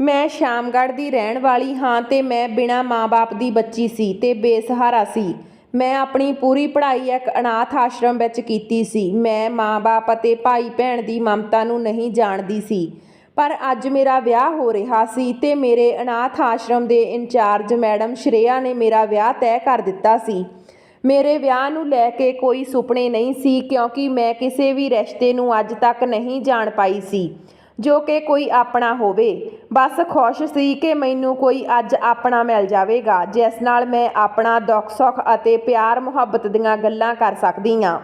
ਮੈਂ ਸ਼ਾਮਗੜ੍ਹ ਦੀ ਰਹਿਣ ਵਾਲੀ ਹਾਂ ਤੇ ਮੈਂ ਬਿਨਾਂ ਮਾਂ-ਬਾਪ ਦੀ ਬੱਚੀ ਸੀ ਤੇ ਬੇਸਹਾਰਾ ਸੀ। ਮੈਂ ਆਪਣੀ ਪੂਰੀ ਪੜ੍ਹਾਈ ਇੱਕ ਅਨਾਥ ਆਸ਼ਰਮ ਵਿੱਚ ਕੀਤੀ ਸੀ। ਮੈਂ ਮਾਂ-ਬਾਪ ਅਤੇ ਭਾਈ-ਭੈਣ ਦੀ ਮਮਤਾ ਨੂੰ ਨਹੀਂ ਜਾਣਦੀ ਸੀ। ਪਰ ਅੱਜ ਮੇਰਾ ਵਿਆਹ ਹੋ ਰਿਹਾ ਸੀ ਤੇ ਮੇਰੇ ਅਨਾਥ ਆਸ਼ਰਮ ਦੇ ਇੰਚਾਰਜ ਮੈਡਮ ਸ਼੍ਰੇਆ ਨੇ ਮੇਰਾ ਵਿਆਹ ਤੈਅ ਕਰ ਦਿੱਤਾ ਸੀ। ਮੇਰੇ ਵਿਆਹ ਨੂੰ ਲੈ ਕੇ ਕੋਈ ਸੁਪਨੇ ਨਹੀਂ ਸੀ ਕਿਉਂਕਿ ਮੈਂ ਕਿਸੇ ਵੀ ਰਿਸ਼ਤੇ ਨੂੰ ਅੱਜ ਤੱਕ ਨਹੀਂ ਜਾਣ ਪਾਈ ਸੀ। ਜੋ ਕਿ ਕੋਈ ਆਪਣਾ ਹੋਵੇ। ਬਸ ਖੁਸ਼ ਸੀ ਕਿ ਮੈਨੂੰ ਕੋਈ ਅੱਜ ਆਪਣਾ ਮਿਲ ਜਾਵੇਗਾ, ਜਿਸ ਨਾਲ ਮੈਂ ਆਪਣਾ ਦੁੱਖ, ਸੁੱਖ ਅਤੇ ਪਿਆਰ, ਮੁਹੱਬਤ ਦੀਆਂ ਗੱਲਾਂ ਕਰ ਸਕਦੀ ਹਾਂ।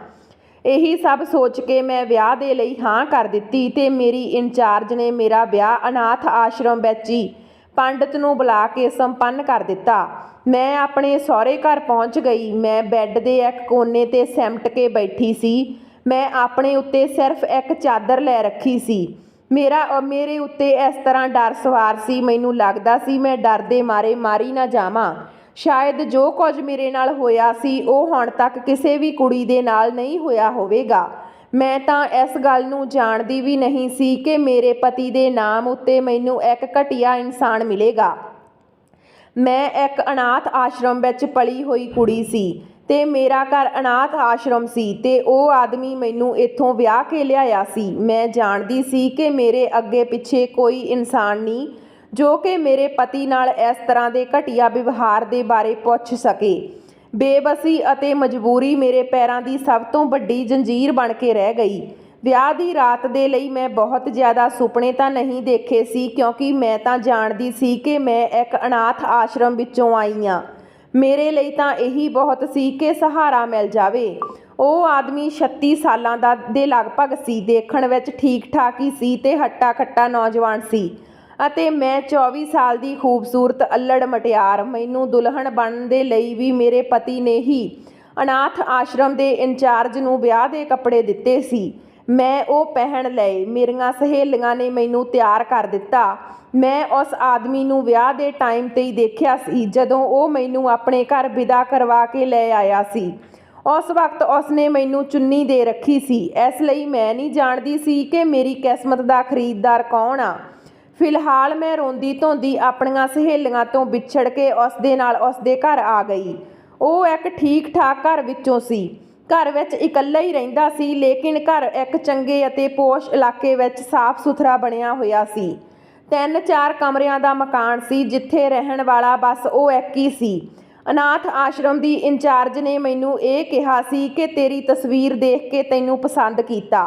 ਇਹੀ ਸਭ ਸੋਚ ਕੇ ਮੈਂ ਵਿਆਹ ਦੇ ਲਈ ਹਾਂ ਕਰ ਦਿੱਤੀ ਤੇ ਮੇਰੀ ਇੰਚਾਰਜ ਨੇ ਮੇਰਾ ਵਿਆਹ ਅਨਾਥ ਆਸ਼ਰਮ ਵਿੱਚ ਹੀ ਪੰਡਤ ਨੂੰ ਬੁਲਾ ਕੇ ਸੰਪੰਨ ਕਰ ਦਿੱਤਾ। ਮੈਂ ਆਪਣੇ ਸਹੁਰੇ ਘਰ ਪਹੁੰਚ ਗਈ। ਮੈਂ ਬੈੱਡ ਦੇ ਇੱਕ ਕੋਨੇ ਤੇ ਸਿਮਟ ਕੇ ਬੈਠੀ ਸੀ। ਮੈਂ ਆਪਣੇ ਉੱਤੇ ਸਿਰਫ ਇੱਕ ਚਾਦਰ ਲੈ ਰੱਖੀ ਸੀ। ਮੇਰਾ ਮੇਰੇ ਉੱਤੇ ਇਸ ਤਰ੍ਹਾਂ ਡਰ ਸਵਾਰ ਸੀ, ਮੈਨੂੰ ਲੱਗਦਾ ਸੀ ਮੈਂ ਡਰ ਦੇ ਮਾਰੇ ਮਾਰੀ ਨਾ ਜਾਵਾਂ। ਸ਼ਾਇਦ ਜੋ ਕੁਝ ਮੇਰੇ ਨਾਲ ਹੋਇਆ ਸੀ, ਉਹ ਹੁਣ ਤੱਕ ਕਿਸੇ ਵੀ ਕੁੜੀ ਦੇ ਨਾਲ ਨਹੀਂ ਹੋਇਆ ਹੋਵੇਗਾ। ਮੈਂ ਤਾਂ ਇਸ ਗੱਲ ਨੂੰ ਜਾਣਦੀ ਵੀ ਨਹੀਂ ਸੀ ਕਿ ਮੇਰੇ ਪਤੀ ਦੇ ਨਾਮ ਉੱਤੇ ਮੈਨੂੰ ਇੱਕ ਘਟੀਆ ਇਨਸਾਨ ਮਿਲੇਗਾ। ਮੈਂ ਇੱਕ ਅਨਾਥ ਆਸ਼ਰਮ ਵਿੱਚ ਪਲੀ ਹੋਈ ਕੁੜੀ ਸੀ। ਤੇ ਮੇਰਾ ਘਰ ਅਨਾਥ ਆਸ਼ਰਮ ਸੀ ਤੇ ਉਹ ਆਦਮੀ ਮੈਨੂੰ ਇੱਥੋਂ ਵਿਆਹ ਕੇ ਲਿਆਇਆ ਸੀ। ਮੈਂ ਜਾਣਦੀ ਸੀ ਕਿ ਮੇਰੇ ਅੱਗੇ ਪਿੱਛੇ ਕੋਈ ਇਨਸਾਨ ਨਹੀਂ, ਜੋ ਕਿ ਮੇਰੇ ਪਤੀ ਨਾਲ ਇਸ ਤਰ੍ਹਾਂ ਦੇ ਘਟੀਆ ਵਿਵਹਾਰ ਦੇ ਬਾਰੇ ਪੁੱਛ ਸਕੇ। ਬੇਬਸੀ ਅਤੇ ਮਜਬੂਰੀ ਮੇਰੇ ਪੈਰਾਂ ਦੀ ਸਭ ਤੋਂ ਵੱਡੀ ਜੰਜੀਰ ਬਣ ਕੇ ਰਹਿ ਗਈ। ਵਿਆਹ ਦੀ ਰਾਤ ਦੇ ਲਈ ਮੈਂ ਬਹੁਤ ਜ਼ਿਆਦਾ ਸੁਪਨੇ ਤਾਂ ਨਹੀਂ ਦੇਖੇ ਸੀ, ਕਿਉਂਕਿ ਮੈਂ ਤਾਂ ਜਾਣਦੀ ਸੀ ਕਿ ਮੈਂ ਇੱਕ ਅਨਾਥ ਆਸ਼ਰਮ ਵਿੱਚੋਂ ਆਈ ਹਾਂ। ਮੇਰੇ ਲਈ ਤਾਂ ਇਹੀ ਬਹੁਤ ਸੀ ਕਿ ਸਹਾਰਾ ਮਿਲ ਜਾਵੇ। ਉਹ ਆਦਮੀ 36 ਸਾਲਾਂ ਦਾ ਦੇ ਲਗਭਗ ਸੀ, ਦੇਖਣ ਵਿੱਚ ਠੀਕ ਠਾਕ ਹੀ ਸੀ ਤੇ ਹੱਟਾ ਖੱਟਾ ਨੌਜਵਾਨ ਸੀ। ਅਤੇ ਮੈਂ 24 ਸਾਲ ਦੀ ਖੂਬਸੂਰਤ ਅਲੜ ਮਟਿਆਰ, ਮੈਨੂੰ ਦੁਲਹਨ ਬਣਨ ਦੇ ਲਈ ਵੀ ਮੇਰੇ ਪਤੀ ਨੇ ਹੀ ਅਨਾਥ ਆਸ਼ਰਮ ਦੇ ਇੰਚਾਰਜ ਨੂੰ ਵਿਆਹ ਦੇ ਕੱਪੜੇ ਦਿੱਤੇ ਸੀ। ਮੈਂ ਉਹ ਪਹਿਨ ਲਏ, ਮੇਰੀਆਂ ਸਹੇਲੀਆਂ ਨੇ ਮੈਨੂੰ ਤਿਆਰ ਕਰ ਦਿੱਤਾ। ਮੈਂ ਉਸ ਆਦਮੀ ਨੂੰ ਵਿਆਹ ਦੇ ਟਾਈਮ ਤੇ ਹੀ ਦੇਖਿਆ ਸੀ, ਜਦੋਂ ਉਹ ਮੈਨੂੰ ਆਪਣੇ ਘਰ ਵਿਦਾ ਕਰਵਾ ਕੇ ਲੈ ਆਇਆ ਸੀ। ਉਸ ਵਕਤ ਉਸਨੇ ਮੈਨੂੰ ਚੁੰਨੀ ਦੇ ਰੱਖੀ ਸੀ। ਇਸ ਲਈ ਮੈਂ ਨਹੀਂ ਜਾਣਦੀ ਸੀ ਕਿ ਮੇਰੀ ਕਿਸਮਤ ਦਾ ਖਰੀਦਦਾਰ ਕੌਣ ਆ। ਫਿਲਹਾਲ ਮੈਂ ਰੋਂਦੀ ਧੋਂਦੀ ਆਪਣੀਆਂ ਸਹੇਲੀਆਂ ਤੋਂ ਵਿਛੜ ਕੇ ਉਸ ਦੇ ਨਾਲ ਉਸ ਦੇ ਘਰ ਆ ਗਈ। ਉਹ ਇੱਕ ਠੀਕ ਠਾਕ ਘਰ ਵਿੱਚੋਂ ਸੀ। ਘਰ ਵਿੱਚ ਇਕੱਲਾ ਹੀ ਰਹਿੰਦਾ ਸੀ, ਲੇਕਿਨ ਘਰ ਇੱਕ ਚੰਗੇ ਅਤੇ ਪੋਸ਼ ਇਲਾਕੇ ਵਿੱਚ ਸਾਫ਼ ਸੁਥਰਾ ਬਣਿਆ ਹੋਇਆ ਸੀ। ਤਿੰਨ ਚਾਰ ਕਮਰਿਆਂ ਦਾ ਮਕਾਨ ਸੀ, ਜਿੱਥੇ ਰਹਿਣ ਵਾਲਾ ਬਸ ਉਹ ਇੱਕ ਹੀ ਸੀ। ਅਨਾਥ ਆਸ਼ਰਮ ਦੀ ਇੰਚਾਰਜ ਨੇ ਮੈਨੂੰ ਇਹ ਕਿਹਾ ਸੀ ਕਿ ਤੇਰੀ ਤਸਵੀਰ ਦੇਖ ਕੇ ਤੈਨੂੰ ਪਸੰਦ ਕੀਤਾ।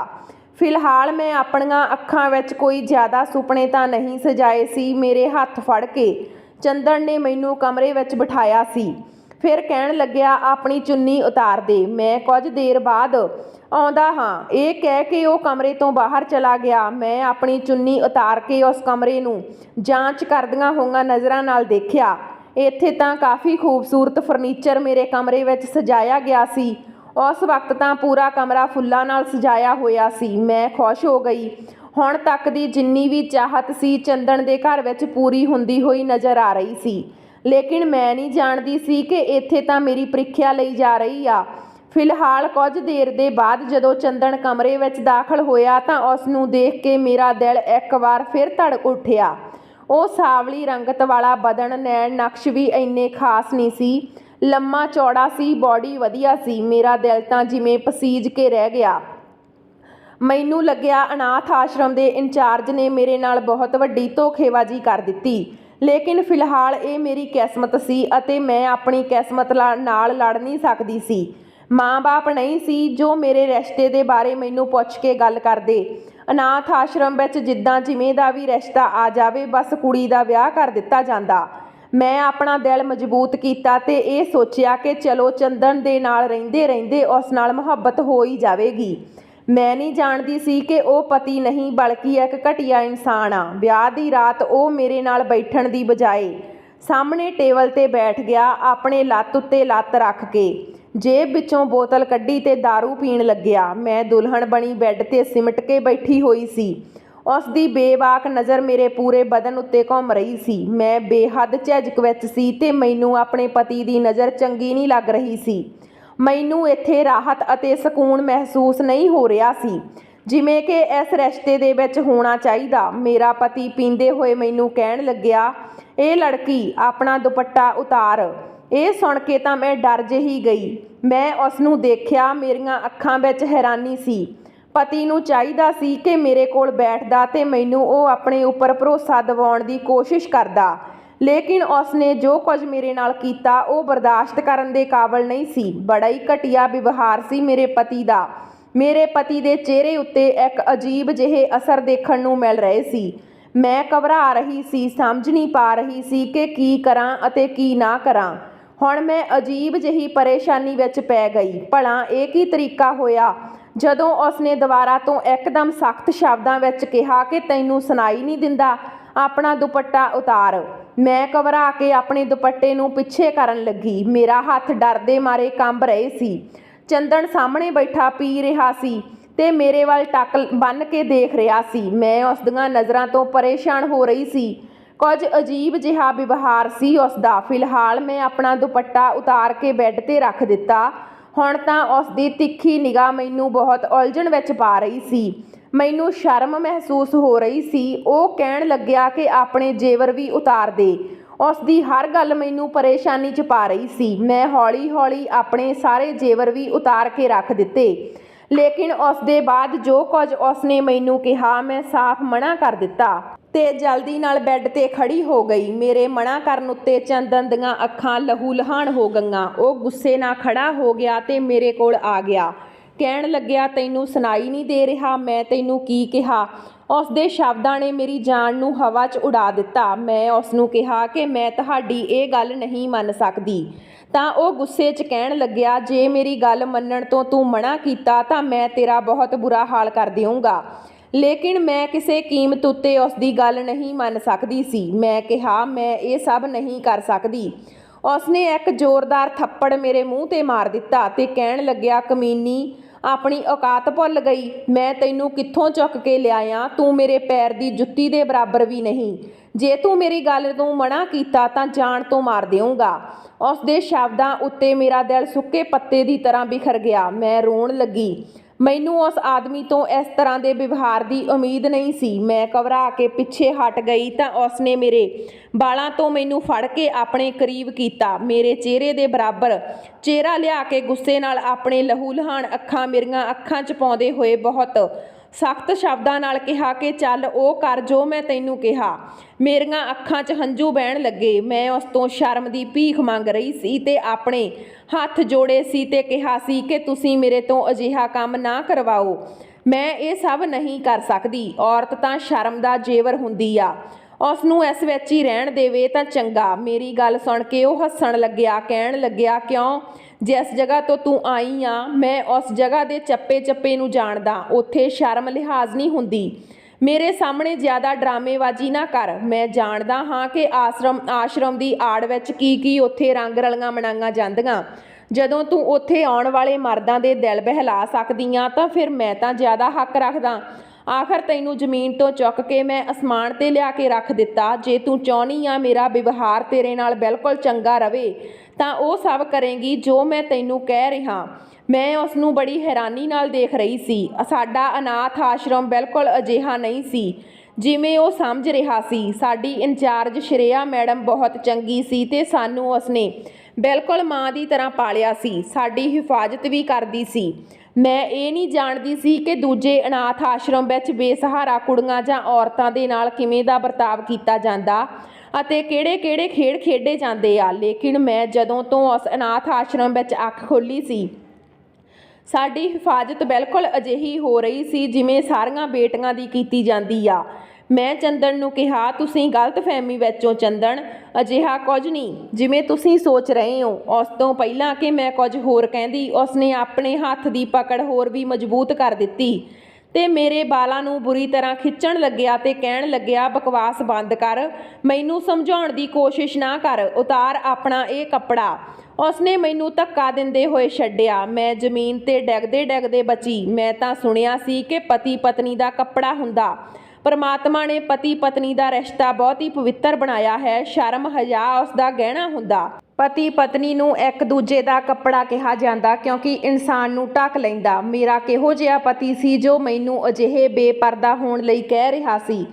ਫਿਲਹਾਲ ਮੈਂ ਆਪਣੀਆਂ ਅੱਖਾਂ ਵਿੱਚ ਕੋਈ ਜ਼ਿਆਦਾ ਸੁਪਨੇ ਤਾਂ ਨਹੀਂ ਸਜਾਏ ਸੀ, ਮੇਰੇ ਹੱਥ ਫੜ ਕੇ। ਚੰਦਨ ਨੇ ਮੈਨੂੰ ਕਮਰੇ ਵਿੱਚ ਬਿਠਾਇਆ ਸੀ। ਫਿਰ ਕਹਿਣ ਲੱਗਿਆ, ਆਪਣੀ ਚੁੰਨੀ ਉਤਾਰ ਦੇ, ਮੈਂ ਕੁਝ ਦੇਰ ਬਾਅਦ ਆਉਂਦਾ ਹਾਂ। ਇਹ ਕਹਿ ਕੇ ਉਹ ਕਮਰੇ ਤੋਂ ਬਾਹਰ ਚਲਾ ਗਿਆ। ਮੈਂ ਆਪਣੀ ਚੁੰਨੀ ਉਤਾਰ ਕੇ ਉਸ ਕਮਰੇ ਨੂੰ ਜਾਂਚ ਕਰਦੀਆਂ ਹੋਈਆਂ ਨਜ਼ਰਾਂ ਨਾਲ ਦੇਖਿਆ। ਇੱਥੇ ਤਾਂ ਕਾਫੀ ਖੂਬਸੂਰਤ ਫਰਨੀਚਰ ਮੇਰੇ ਕਮਰੇ ਵਿੱਚ ਸਜਾਇਆ ਗਿਆ ਸੀ। ਉਸ ਵਕਤ ਤਾਂ ਪੂਰਾ ਕਮਰਾ ਫੁੱਲਾਂ ਨਾਲ ਸਜਾਇਆ ਹੋਇਆ ਸੀ। ਮੈਂ ਖੁਸ਼ ਹੋ ਗਈ। ਹੁਣ ਤੱਕ ਦੀ ਜਿੰਨੀ ਵੀ ਚਾਹਤ ਸੀ ਚੰਦਨ ਦੇ ਘਰ ਵਿੱਚ ਪੂਰੀ ਹੁੰਦੀ ਹੋਈ ਨਜ਼ਰ ਆ ਰਹੀ ਸੀ। ਲੇਕਿਨ ਮੈਂ ਨਹੀਂ ਜਾਣਦੀ ਸੀ ਕਿ ਇੱਥੇ ਤਾਂ ਮੇਰੀ ਪ੍ਰੀਖਿਆ ਲਈ ਜਾ ਰਹੀ ਆ। ਫਿਲਹਾਲ ਕੁਝ ਦੇਰ ਦੇ ਬਾਅਦ ਜਦੋਂ ਚੰਦਨ ਕਮਰੇ ਵਿੱਚ ਦਾਖਲ ਹੋਇਆ ਤਾਂ ਉਸ ਨੂੰ ਦੇਖ ਕੇ ਮੇਰਾ ਦਿਲ ਇੱਕ ਵਾਰ ਫਿਰ ਧੜਕ ਉੱਠਿਆ। ਉਹ ਸਾਵਲੀ ਰੰਗਤ ਵਾਲਾ ਬਦਨ ਨੈਣ ਨਕਸ਼ ਵੀ ਇੰਨੇ ਖਾਸ ਨਹੀਂ ਸੀ। ਲੰਮਾ ਚੌੜਾ ਸੀ ਬਾਡੀ ਵਧੀਆ ਸੀ। ਮੇਰਾ ਦਿਲ ਤਾਂ ਜਿਵੇਂ ਪਸੀਜ ਕੇ ਰਹਿ ਗਿਆ। ਮੈਨੂੰ ਲੱਗਿਆ ਅਨਾਥ ਆਸ਼ਰਮ ਦੇ ਇੰਚਾਰਜ ਨੇ ਮੇਰੇ ਨਾਲ ਬਹੁਤ ਵੱਡੀ ਧੋਖੇਬਾਜ਼ੀ ਕਰ ਦਿੱਤੀ। ਲੇਕਿਨ ਫਿਲਹਾਲ ਇਹ ਮੇਰੀ ਕਿਸਮਤ ਸੀ ਅਤੇ ਮੈਂ ਆਪਣੀ ਕਿਸਮਤ ਲਾ- ਨਾਲ ਲੜ ਨਹੀਂ ਸਕਦੀ ਸੀ। ਮਾਂ-ਬਾਪ ਨਹੀਂ ਸੀ ਜੋ ਮੇਰੇ ਰਿਸ਼ਤੇ ਦੇ ਬਾਰੇ ਮੈਨੂੰ ਪੁੱਛ ਕੇ ਗੱਲ ਕਰਦੇ। ਅਨਾਥ ਆਸ਼ਰਮ ਵਿੱਚ ਜਿੱਦਾਂ ਜਿਵੇਂ ਦਾ ਵੀ ਰਿਸ਼ਤਾ ਆ ਜਾਵੇ, ਬਸ ਕੁੜੀ ਦਾ ਵਿਆਹ ਕਰ ਦਿੱਤਾ ਜਾਂਦਾ। ਮੈਂ ਆਪਣਾ ਦਿਲ ਮਜ਼ਬੂਤ ਕੀਤਾ ਤੇ ਇਹ ਸੋਚਿਆ ਕਿ ਚਲੋ ਚੰਦਨ ਦੇ ਨਾਲ ਰਹਿੰਦੇ ਰਹਿੰਦੇ ਉਸ ਨਾਲ ਮੁਹੱਬਤ ਹੋ ਹੀ ਜਾਵੇਗੀ। ਮੈਂ ਨਹੀਂ ਜਾਣਦੀ ਸੀ ਕਿ ਉਹ ਪਤੀ ਨਹੀਂ, ਬਲਕਿ ਇੱਕ ਘਟੀਆ ਇਨਸਾਨ ਆ। ਵਿਆਹ ਦੀ ਰਾਤ ਉਹ ਮੇਰੇ ਨਾਲ ਬੈਠਣ ਦੀ ਬਜਾਏ ਸਾਹਮਣੇ ਟੇਬਲ ਤੇ ਬੈਠ ਗਿਆ, ਆਪਣੇ ਲੱਤ ਉੱਤੇ ਲੱਤ ਰੱਖ ਕੇ। ਜੇਬ ਵਿੱਚੋਂ ਬੋਤਲ ਕੱਢੀ ਤੇ दारू ਪੀਣ ਲੱਗਿਆ। ਮੈਂ ਦੁਲਹਨ ਬਣੀ ਬੈੱਡ ਤੇ ਸਿਮਟ ਕੇ ਬੈਠੀ ਹੋਈ ਸੀ। ਉਸ ਦੀ ਬੇਬਾਕ ਨਜ਼ਰ ਮੇਰੇ ਪੂਰੇ ਬਦਨ ਉੱਤੇ ਘੁੰਮ ਰਹੀ ਸੀ। ਮੈਂ ਬੇਹੱਦ ਝਿਜਕ ਵਿੱਚ ਸੀ ਤੇ ਮੈਨੂੰ ਆਪਣੇ ਪਤੀ ਦੀ ਨਜ਼ਰ ਚੰਗੀ ਨਹੀਂ ਲੱਗ ਰਹੀ ਸੀ। ਮੈਨੂੰ ਇੱਥੇ ਰਾਹਤ ਅਤੇ ਸਕੂਨ ਮਹਿਸੂਸ ਨਹੀਂ ਹੋ ਰਿਹਾ ਸੀ। ਜਿਵੇਂ ਕਿ ਇਸ ਰਿਸ਼ਤੇ ਦੇ ਵਿੱਚ ਹੋਣਾ ਚਾਹੀਦਾ। ਮੇਰਾ ਪਤੀ ਪੀਂਦੇ ਹੋਏ ਮੈਨੂੰ ਕਹਿਣ ਲੱਗਿਆ, ਇਹ ਲੜਕੀ, ਆਪਣਾ ਦੁਪੱਟਾ ਉਤਾਰ। ਇਹ ਸੁਣ ਕੇ ਤਾਂ ਮੈਂ ਡਰ ਜਿਹੀ ਗਈ। ਮੈਂ ਉਸ ਨੂੰ ਦੇਖਿਆ, ਮੇਰੀਆਂ ਅੱਖਾਂ ਵਿੱਚ ਹੈਰਾਨੀ ਸੀ। ਪਤੀ ਨੂੰ ਚਾਹੀਦਾ ਸੀ ਕਿ ਮੇਰੇ ਕੋਲ ਬੈਠਦਾ ਤੇ ਮੈਨੂੰ ਉਹ ਆਪਣੇ ਉੱਪਰ ਭਰੋਸਾ ਦਿਵਾਉਣ ਦੀ ਕੋਸ਼ਿਸ਼ ਕਰਦਾ। ਲੇਕਿਨ ਉਸਨੇ ਜੋ ਕੁਝ ਮੇਰੇ ਨਾਲ ਕੀਤਾ, ਉਹ ਬਰਦਾਸ਼ਤ ਕਰਨ ਦੇ ਕਾਬਲ ਨਹੀਂ ਸੀ। ਬੜਾ ਹੀ ਘਟੀਆ ਵਿਵਹਾਰ ਸੀ ਮੇਰੇ ਪਤੀ ਦਾ। ਮੇਰੇ ਪਤੀ ਦੇ ਚਿਹਰੇ ਉੱਤੇ ਇੱਕ ਅਜੀਬ ਜਿਹੇ ਅਸਰ ਦੇਖਣ ਨੂੰ ਮਿਲ ਰਹੇ ਸੀ। ਮੈਂ ਘਬਰਾ ਰਹੀ ਸੀ, ਸਮਝ ਨਹੀਂ ਪਾ ਰਹੀ ਸੀ ਕਿ ਕੀ ਕਰਾਂ ਅਤੇ ਕੀ ਨਾ ਕਰਾਂ। ਹੁਣ ਮੈਂ ਅਜੀਬ ਜਿਹੀ ਪਰੇਸ਼ਾਨੀ ਵਿੱਚ ਪੈ ਗਈ। ਭਲਾ ਇਹ ਕੀ ਤਰੀਕਾ ਹੋਇਆ? ਜਦੋਂ ਉਸਨੇ ਦੁਬਾਰਾ ਤੋਂ ਇੱਕਦਮ ਸਖਤ ਸ਼ਬਦਾਂ ਵਿੱਚ ਕਿਹਾ ਕਿ ਤੈਨੂੰ ਸੁਣਾਈ ਨਹੀਂ ਦਿੰਦਾ, ਆਪਣਾ ਦੁਪੱਟਾ ਉਤਾਰ। ਮੈਂ ਘਬਰਾ ਕੇ ਆਪਣੇ ਦੁਪੱਟੇ ਨੂੰ ਪਿੱਛੇ ਕਰਨ ਲੱਗੀ। ਮੇਰਾ ਹੱਥ ਡਰ ਦੇ ਮਾਰੇ ਕੰਬ ਰਹੇ ਸੀ। ਚੰਦਨ ਸਾਹਮਣੇ ਬੈਠਾ ਪੀ ਰਿਹਾ ਸੀ ਤੇ ਮੇਰੇ ਵੱਲ ਟੱਕ ਬੰਨ ਕੇ ਦੇਖ ਰਿਹਾ ਸੀ। ਮੈਂ ਉਸ ਦੀਆਂ ਨਜ਼ਰਾਂ ਤੋਂ ਪਰੇਸ਼ਾਨ ਹੋ ਰਹੀ ਸੀ। ਕੁਝ ਅਜੀਬ ਜਿਹਾ ਵਿਵਹਾਰ ਸੀ ਉਸ ਦਾ। ਫਿਲਹਾਲ ਮੈਂ ਆਪਣਾ ਦੁਪੱਟਾ ਉਤਾਰ ਕੇ ਬੈੱਡ ਤੇ ਰੱਖ ਦਿੱਤਾ। ਹੁਣ ਤਾਂ ਉਸ ਦੀ ਤਿੱਖੀ ਨਿਗਾਹ ਮੈਨੂੰ ਬਹੁਤ ਉਲਝਣ ਵਿੱਚ ਪਾ ਰਹੀ ਸੀ। ਮੈਨੂੰ ਸ਼ਰਮ ਮਹਿਸੂਸ ਹੋ ਰਹੀ ਸੀ। ਉਹ ਕਹਿਣ ਲੱਗਿਆ ਕਿ ਆਪਣੇ ਜੇਵਰ ਵੀ ਉਤਾਰ ਦੇ। ਉਸ ਦੀ ਹਰ ਗੱਲ ਮੈਨੂੰ ਪਰੇਸ਼ਾਨੀ 'ਚ ਪਾ ਰਹੀ ਸੀ। ਮੈਂ ਹੌਲੀ-ਹੌਲੀ ਆਪਣੇ ਸਾਰੇ ਜੇਵਰ ਵੀ ਉਤਾਰ ਕੇ ਰੱਖ ਦਿੱਤੇ। ਲੇਕਿਨ ਉਸ ਦੇ ਬਾਅਦ ਜੋ ਕੁਝ ਉਸ ਨੇ ਮੈਨੂੰ ਕਿਹਾ, ਮੈਂ ਸਾਫ਼ ਮਨਾ ਕਰ ਦਿੱਤਾ ਤੇ ਜਲਦੀ ਨਾਲ ਬੈੱਡ ਤੇ ਖੜੀ ਹੋ ਗਈ। ਮੇਰੇ ਮਨਾ ਕਰਨ ਉੱਤੇ ਚੰਦਨ ਦੀਆਂ ਅੱਖਾਂ ਲਹੂ ਲਹਾਨ ਹੋ ਗਈਆਂ। ਉਹ ਗੁੱਸੇ ਨਾਲ ਖੜਾ ਹੋ ਗਿਆ ਤੇ ਮੇਰੇ ਕੋਲ ਆ ਗਿਆ। ਕਹਿਣ ਲੱਗਿਆ, ਤੈਨੂੰ ਸੁਣਾਈ ਨਹੀਂ ਦੇ ਰਿਹਾ, ਮੈਂ ਤੈਨੂੰ ਕੀ ਕਿਹਾ? ਉਸ ਦੇ ਸ਼ਬਦਾਂ ਨੇ ਮੇਰੀ ਜਾਨ ਨੂੰ ਹਵਾ 'ਚ ਉਡਾ ਦਿੱਤਾ। ਮੈਂ ਉਸ ਨੂੰ ਕਿਹਾ ਕਿ ਮੈਂ ਤੁਹਾਡੀ ਇਹ ਗੱਲ ਨਹੀਂ ਮੰਨ ਸਕਦੀ। ਤਾਂ ਉਹ ਗੁੱਸੇ 'ਚ ਕਹਿਣ ਲੱਗਿਆ, ਜੇ ਮੇਰੀ ਗੱਲ ਮੰਨਣ ਤੋਂ ਤੂੰ ਮਨਾ ਕੀਤਾ, ਤਾਂ ਮੈਂ ਤੇਰਾ ਬਹੁਤ ਬੁਰਾ ਹਾਲ ਕਰ ਦਿਆਂਗਾ ਲੇਕਿਨ ਮੈਂ ਕਿਸੇ ਕੀਮਤ ਉੱਤੇ ਉਸ ਦੀ ਗੱਲ ਨਹੀਂ ਮੰਨ ਸਕਦੀ ਸੀ। ਮੈਂ ਕਿਹਾ, ਮੈਂ ਇਹ ਸਭ ਨਹੀਂ ਕਰ ਸਕਦੀ। ਉਸਨੇ ਇੱਕ ਜ਼ੋਰਦਾਰ ਥੱਪੜ ਮੇਰੇ ਮੂੰਹ ਤੇ ਮਾਰ ਦਿੱਤਾ ਤੇ ਕਹਿਣ ਲੱਗਿਆ, ਕਮੀਨੀ ਆਪਣੀ ਔਕਾਤ ਭੁੱਲ ਗਈ। ਮੈਂ ਤੈਨੂੰ ਕਿੱਥੋਂ ਚੁੱਕ ਕੇ ਲਿਆਇਆ? ਤੂੰ ਮੇਰੇ ਪੈਰ ਦੀ ਜੁੱਤੀ ਦੇ ਬਰਾਬਰ ਵੀ ਨਹੀਂ। ਜੇ ਤੂੰ ਮੇਰੀ ਗੱਲ ਨੂੰ ਮਨਾ ਕੀਤਾ ਤਾਂ ਜਾਨ ਤੋਂ ਮਾਰ ਦੇਵਾਂਗਾ ਉਸ ਦੇ ਸ਼ਬਦਾਂ ਉੱਤੇ ਮੇਰਾ ਦਿਲ ਸੁੱਕੇ ਪੱਤੇ ਦੀ ਤਰ੍ਹਾਂ ਬਿਖਰ ਗਿਆ। ਮੈਂ ਰੋਣ ਲੱਗੀ। ਮੈਨੂੰ ਉਸ ਆਦਮੀ ਤੋਂ ਇਸ ਤਰ੍ਹਾਂ ਦੇ ਵਿਵਹਾਰ ਦੀ ਉਮੀਦ ਨਹੀਂ ਸੀ। ਮੈਂ ਘਬਰਾ ਕੇ ਪਿੱਛੇ ਹਟ ਗਈ ਤਾਂ ਉਸਨੇ ਮੇਰੇ ਬਾਲਾਂ ਤੋਂ ਮੈਨੂੰ ਫੜ ਕੇ ਆਪਣੇ ਕਰੀਬ ਕੀਤਾ। ਮੇਰੇ ਚਿਹਰੇ ਦੇ ਬਰਾਬਰ ਚਿਹਰਾ ਲਿਆ ਕੇ ਗੁੱਸੇ ਨਾਲ ਆਪਣੇ ਲਹੂ ਲਹਾਨ ਅੱਖਾਂ ਮੇਰੀਆਂ ਅੱਖਾਂ 'ਚ ਪਾਉਂਦੇ ਹੋਏ ਬਹੁਤ ਸਖਤ ਸ਼ਬਦਾਂ ਨਾਲ ਕਿਹਾ ਕਿ ਚੱਲ ਉਹ ਕਰ ਜੋ ਮੈਂ ਤੈਨੂੰ ਕਿਹਾ। ਮੇਰੀਆਂ ਅੱਖਾਂ 'ਚ ਹੰਝੂ ਬਹਿਣ ਲੱਗੇ। ਮੈਂ ਉਸ ਤੋਂ ਸ਼ਰਮ ਦੀ ਭੀਖ ਮੰਗ ਰਹੀ ਸੀ ਤੇ ਆਪਣੇ ਹੱਥ ਜੋੜੇ ਸੀ ਤੇ ਕਿਹਾ ਸੀ ਕਿ ਤੁਸੀਂ ਮੇਰੇ ਤੋਂ ਅਜਿਹਾ ਕੰਮ ਨਾ ਕਰਵਾਓ। ਮੈਂ ਇਹ ਸਭ ਨਹੀਂ ਕਰ ਸਕਦੀ। ਔਰਤ ਤਾਂ ਸ਼ਰਮ ਦਾ ਜੇਵਰ ਹੁੰਦੀ ਆ। ਉਸ ਨੂੰ ਇਸ ਵਿੱਚ ਹੀ ਰਹਿਣ ਦੇਵੇ ਤਾਂ ਚੰਗਾ। ਮੇਰੀ ਗੱਲ ਸੁਣ ਕੇ ਉਹ ਹੱਸਣ ਲੱਗਿਆ, ਕਹਿਣ ਲੱਗਿਆ, ਕਿਉਂ? ਜਿਸ ਜਗ੍ਹਾ ਤੋਂ ਤੂੰ ਆਈ ਆ, ਮੈਂ ਉਸ ਜਗ੍ਹਾ ਦੇ ਚੱਪੇ ਚੱਪੇ ਨੂੰ ਜਾਣਦਾ। ਉੱਥੇ ਸ਼ਰਮ ਲਿਹਾਜ਼ ਨਹੀਂ ਹੁੰਦੀ। ਮੇਰੇ ਸਾਹਮਣੇ ਜ਼ਿਆਦਾ ਡਰਾਮੇਬਾਜ਼ੀ ਨਾ ਕਰ। ਮੈਂ ਜਾਣਦਾ ਹਾਂ ਕਿ ਆਸ਼ਰਮ ਆਸ਼ਰਮ ਦੀ ਆੜ ਵਿੱਚ ਕੀ ਕੀ ਉੱਥੇ ਰੰਗ ਰਲੀਆਂ ਮਨਾਈਆਂ ਜਾਂਦੀਆਂ। ਜਦੋਂ ਤੂੰ ਉੱਥੇ ਆਉਣ ਵਾਲੇ ਮਰਦਾਂ ਦੇ ਦਿਲ ਬਹਿਲਾ ਸਕਦੀ ਸਕਦੀਆਂ, ਤਾਂ ਫਿਰ ਮੈਂ ਤਾਂ ਜ਼ਿਆਦਾ ਹੱਕ ਰੱਖਦਾ। ਆਖਰ ਤੈਨੂੰ ਜ਼ਮੀਨ ਤੋਂ ਚੁੱਕ ਕੇ ਮੈਂ ਅਸਮਾਨ ਤੇ ਲਿਆ ਕੇ ਰੱਖ ਦਿੱਤਾ। ਜੇ ਤੂੰ ਚਾਹਨੀ ਆ ਮੇਰਾ ਵਿਵਹਾਰ ਤੇਰੇ ਨਾਲ ਬਿਲਕੁਲ ਚੰਗਾ ਰਵੇ, ਤਾਂ ਉਹ ਸਭ ਕਰੇਂਗੀ ਜੋ ਮੈਂ ਤੈਨੂੰ ਕਹਿ ਰਿਹਾ। ਮੈਂ ਉਸ ਨੂੰ ਬੜੀ ਹੈਰਾਨੀ ਨਾਲ ਦੇਖ ਰਹੀ ਸੀ। ਸਾਡਾ ਅਨਾਥ ਆਸ਼ਰਮ ਬਿਲਕੁਲ ਅਜਿਹਾ ਨਹੀਂ ਸੀ, ਜਿਵੇਂ ਉਹ ਸਮਝ ਰਿਹਾ ਸੀ। ਸਾਡੀ ਇੰਚਾਰਜ ਸ਼੍ਰੇਆ ਮੈਡਮ ਬਹੁਤ ਚੰਗੀ ਸੀ ਤੇ ਸਾਨੂੰ ਉਸਨੇ ਬਿਲਕੁਲ ਮਾਂ ਦੀ ਤਰ੍ਹਾਂ ਪਾਲਿਆ ਸੀ। ਸਾਡੀ ਹਿਫਾਜ਼ਤ ਵੀ ਕਰਦੀ ਸੀ। ਮੈਂ ਇਹ ਨਹੀਂ ਜਾਣਦੀ ਸੀ ਕਿ ਦੂਜੇ ਅਨਾਥ ਆਸ਼ਰਮ ਵਿੱਚ ਬੇਸਹਾਰਾ ਕੁੜੀਆਂ ਜਾਂ ਔਰਤਾਂ ਦੇ ਨਾਲ ਕਿਵੇਂ ਦਾ ਵਰਤਾਵ ਕੀਤਾ ਜਾਂਦਾ ਅਤੇ ਕਿਹੜੇ-ਕਿਹੜੇ ਖੇਡ ਖੇਡੇ ਜਾਂਦੇ ਆ। ਲੇਕਿਨ ਮੈਂ ਜਦੋਂ ਤੋਂ ਉਸ ਅਨਾਥ ਆਸ਼ਰਮ ਵਿੱਚ ਅੱਖ ਖੋਲੀ ਸੀ, ਸਾਡੀ ਹਿਫਾਜ਼ਤ ਬਿਲਕੁਲ ਅਜਿਹੀ ਹੋ ਰਹੀ ਸੀ ਜਿਵੇਂ ਸਾਰੀਆਂ ਬੇਟੀਆਂ ਦੀ ਕੀਤੀ ਜਾਂਦੀ ਆ। ਮੈਂ ਚੰਦਨ ਨੂੰ ਕਿਹਾ, ਤੁਸੀਂ ਗਲਤਫਹਿਮੀ ਵਿੱਚੋਂ ਚੰਦਨ। ਅਜਿਹਾ ਕੁਝ ਨਹੀਂ। ਜਿਵੇਂ ਤੁਸੀਂ ਸੋਚ ਰਹੇ ਹੋ। ਉਸ ਤੋਂ ਪਹਿਲਾਂ ਕਿ ਮੈਂ ਕੁਝ ਹੋਰ ਕਹਿੰਦੀ ਉਸ ਨੇ ਆਪਣੇ ਹੱਥ ਦੀ ਪਕੜ ਹੋਰ ਵੀ ਮਜ਼ਬੂਤ ਕਰ ਦਿੱਤੀ। ਤੇ ਮੇਰੇ ਬਾਲਾਂ ਨੂੰ ਬੁਰੀ ਤਰ੍ਹਾਂ ਖਿੱਚਣ ਲੱਗਿਆ ਤੇ ਕਹਿਣ ਲੱਗਿਆ, ਬਕਵਾਸ ਬੰਦ ਕਰ। ਮੈਨੂੰ ਸਮਝਾਉਣ ਦੀ ਕੋਸ਼ਿਸ਼ ਨਾ ਕਰ। ਉਤਾਰ ਆਪਣਾ ਇਹ ਕੱਪੜਾ। ਉਸਨੇ ਮੈਨੂੰ ਧੱਕਾ ਦਿੰਦੇ ਹੋਏ ਛੱਡਿਆ। ਮੈਂ ਜ਼ਮੀਨ ਤੇ ਡੈਗਦੇ ਡੈਗਦੇ ਬਚੀ। ਮੈਂ ਤਾਂ ਸੁਣਿਆ ਸੀ ਕਿ ਪਤੀ ਪਤਨੀ ਦਾ ਕੱਪੜਾ ਹੁੰਦਾ। ਪਰਮਾਤਮਾ ਨੇ ਪਤੀ ਪਤਨੀ ਦਾ ਰਿਸ਼ਤਾ ਬਹੁਤ ਹੀ ਪਵਿੱਤਰ ਬਣਾਇਆ ਹੈ, ਸ਼ਰਮ ਹਯਾ ਉਸ ਦਾ ਗਹਿਣਾ ਹੁੰਦਾ। ਪਤੀ ਪਤਨੀ ਨੂੰ ਇੱਕ ਦੂਜੇ ਦਾ ਕੱਪੜਾ ਕਿਹਾ ਜਾਂਦਾ ਕਿਉਂਕਿ ਇਨਸਾਨ ਨੂੰ ਢੱਕ ਲੈਂਦਾ। ਮੇਰਾ ਕਿਹੋ ਜਿਹਾ ਪਤੀ ਸੀ ਜੋ ਮੈਨੂੰ ਅਜਿਹੇ ਬੇਪਰਦਾ ਹੋਣ ਲਈ ਕਹਿ ਰਿਹਾ ਸੀ।